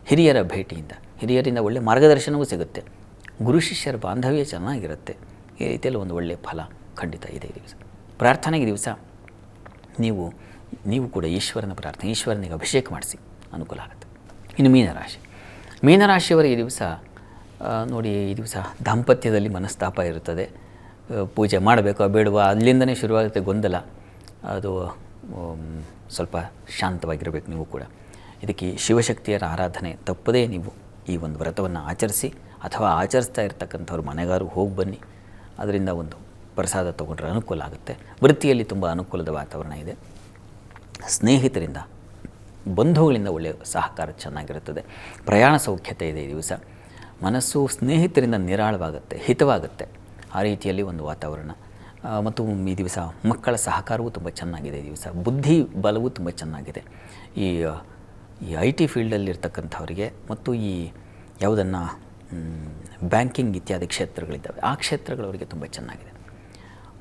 ಹಿರಿಯರ ಭೇಟಿಯಿಂದ, ಹಿರಿಯರಿಂದ ಒಳ್ಳೆಯ ಮಾರ್ಗದರ್ಶನವೂ ಸಿಗುತ್ತೆ. ಗುರು ಶಿಷ್ಯರ ಬಾಂಧವ್ಯ ಚೆನ್ನಾಗಿರುತ್ತೆ. ಈ ರೀತಿಯಲ್ಲಿ ಒಂದು ಒಳ್ಳೆಯ ಫಲ ಖಂಡಿತ ಇದೆ ಈ ದಿವಸ. ಪ್ರಾರ್ಥನೆಗೆ ದಿವಸ ನೀವು ನೀವು ಕೂಡ ಈಶ್ವರನ ಪ್ರಾರ್ಥನೆ, ಈಶ್ವರನಿಗೆ ಅಭಿಷೇಕ ಮಾಡಿಸಿ. ಅನುಕೂಲ ಆಗುತ್ತೆ. ಇನ್ನು ಮೀನರಾಶಿ. ಮೀನರಾಶಿಯವರ ಈ ದಿವಸ ನೋಡಿ, ಈ ದಿವಸ ದಾಂಪತ್ಯದಲ್ಲಿ ಮನಸ್ತಾಪ ಇರುತ್ತದೆ. ಪೂಜೆ ಮಾಡಬೇಕು ಬೇಡುವ, ಅಲ್ಲಿಂದನೇ ಶುರುವಾಗುತ್ತೆ ಗೊಂದಲ. ಅದು ಸ್ವಲ್ಪ ಶಾಂತವಾಗಿರಬೇಕು ನೀವು ಕೂಡ. ಇದಕ್ಕೆ ಶಿವಶಕ್ತಿಯರ ಆರಾಧನೆ ತಪ್ಪದೇ ನೀವು ಈ ಒಂದು ವ್ರತವನ್ನು ಆಚರಿಸಿ, ಅಥವಾ ಆಚರಿಸ್ತಾ ಇರ್ತಕ್ಕಂಥವ್ರ ಮನೆಗಾರು ಹೋಗಿ ಬನ್ನಿ. ಅದರಿಂದ ಒಂದು ಪ್ರಸಾದ ತೊಗೊಂಡ್ರೆ ಅನುಕೂಲ ಆಗುತ್ತೆ. ವೃತ್ತಿಯಲ್ಲಿ ತುಂಬ ಅನುಕೂಲದ ವಾತಾವರಣ ಇದೆ. ಸ್ನೇಹಿತರಿಂದ, ಬಂಧುಗಳಿಂದ ಒಳ್ಳೆಯ ಸಹಕಾರ ಚೆನ್ನಾಗಿರುತ್ತದೆ. ಪ್ರಯಾಣ ಸೌಖ್ಯತೆ ಇದೆ ಈ ದಿವಸ. ಮನಸ್ಸು ಸ್ನೇಹಿತರಿಂದ ನಿರಾಳವಾಗುತ್ತೆ, ಹಿತವಾಗುತ್ತೆ. ಆ ರೀತಿಯಲ್ಲಿ ಒಂದು ವಾತಾವರಣ. ಮತ್ತು ಈ ದಿವಸ ಮಕ್ಕಳ ಸಹಕಾರವೂ ತುಂಬ ಚೆನ್ನಾಗಿದೆ ಈ ದಿವಸ. ಬುದ್ಧಿ ಬಲವೂ ತುಂಬ ಚೆನ್ನಾಗಿದೆ. ಈ ಈ ಐ ಟಿ ಫೀಲ್ಡಲ್ಲಿರ್ತಕ್ಕಂಥವರಿಗೆ ಮತ್ತು ಈ ಯಾವುದನ್ನು ಬ್ಯಾಂಕಿಂಗ್ ಇತ್ಯಾದಿ ಕ್ಷೇತ್ರಗಳಿದ್ದಾವೆ, ಆ ಕ್ಷೇತ್ರಗಳವರಿಗೆ ತುಂಬ ಚೆನ್ನಾಗಿದೆ.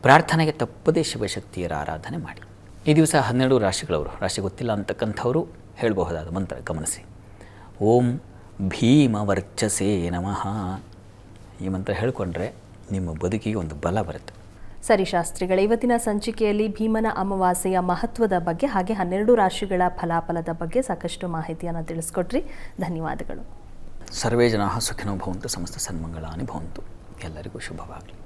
ಪ್ರಾರ್ಥನೆಗೆ ತಪ್ಪದೇ ಶಿವಶಕ್ತಿಯರ ಆರಾಧನೆ ಮಾಡಿ. ಈ ದಿವಸ ಹನ್ನೆರಡು ರಾಶಿಗಳವರು ರಾಶಿ ಗೊತ್ತಿಲ್ಲ ಅಂತಕ್ಕಂಥವರು ಹೇಳಬಹುದಾದ ಮಂತ್ರ ಗಮನಿಸಿ. ಓಂ ಭೀಮ ವರ್ಚಸೇ ನಮಃ. ಈ ಮಂತ್ರ ಹೇಳಿಕೊಂಡ್ರೆ ನಿಮ್ಮ ಬದುಕಿಗೆ ಒಂದು ಬಲ ಬರುತ್ತೆ. ಸರಿ ಶಾಸ್ತ್ರಿಗಳ ಇವತ್ತಿನ ಸಂಚಿಕೆಯಲ್ಲಿ ಭೀಮನ ಅಮಾವಾಸ್ಯೆಯ ಮಹತ್ವದ ಬಗ್ಗೆ ಹಾಗೆ ಹನ್ನೆರಡು ರಾಶಿಗಳ ಫಲಾಫಲದ ಬಗ್ಗೆ ಸಾಕಷ್ಟು ಮಾಹಿತಿಯನ್ನು ತಿಳಿಸ್ಕೊಟ್ರಿ. ಧನ್ಯವಾದಗಳು. ಸರ್ವೇ ಜನ ಸುಖಿನೋ ಭವಂತು ಸಮಸ್ತ ಸನ್ಮಂಗಳಾನಿ ಭವಂತು. ಎಲ್ಲರಿಗೂ ಶುಭವಾಗಲಿ.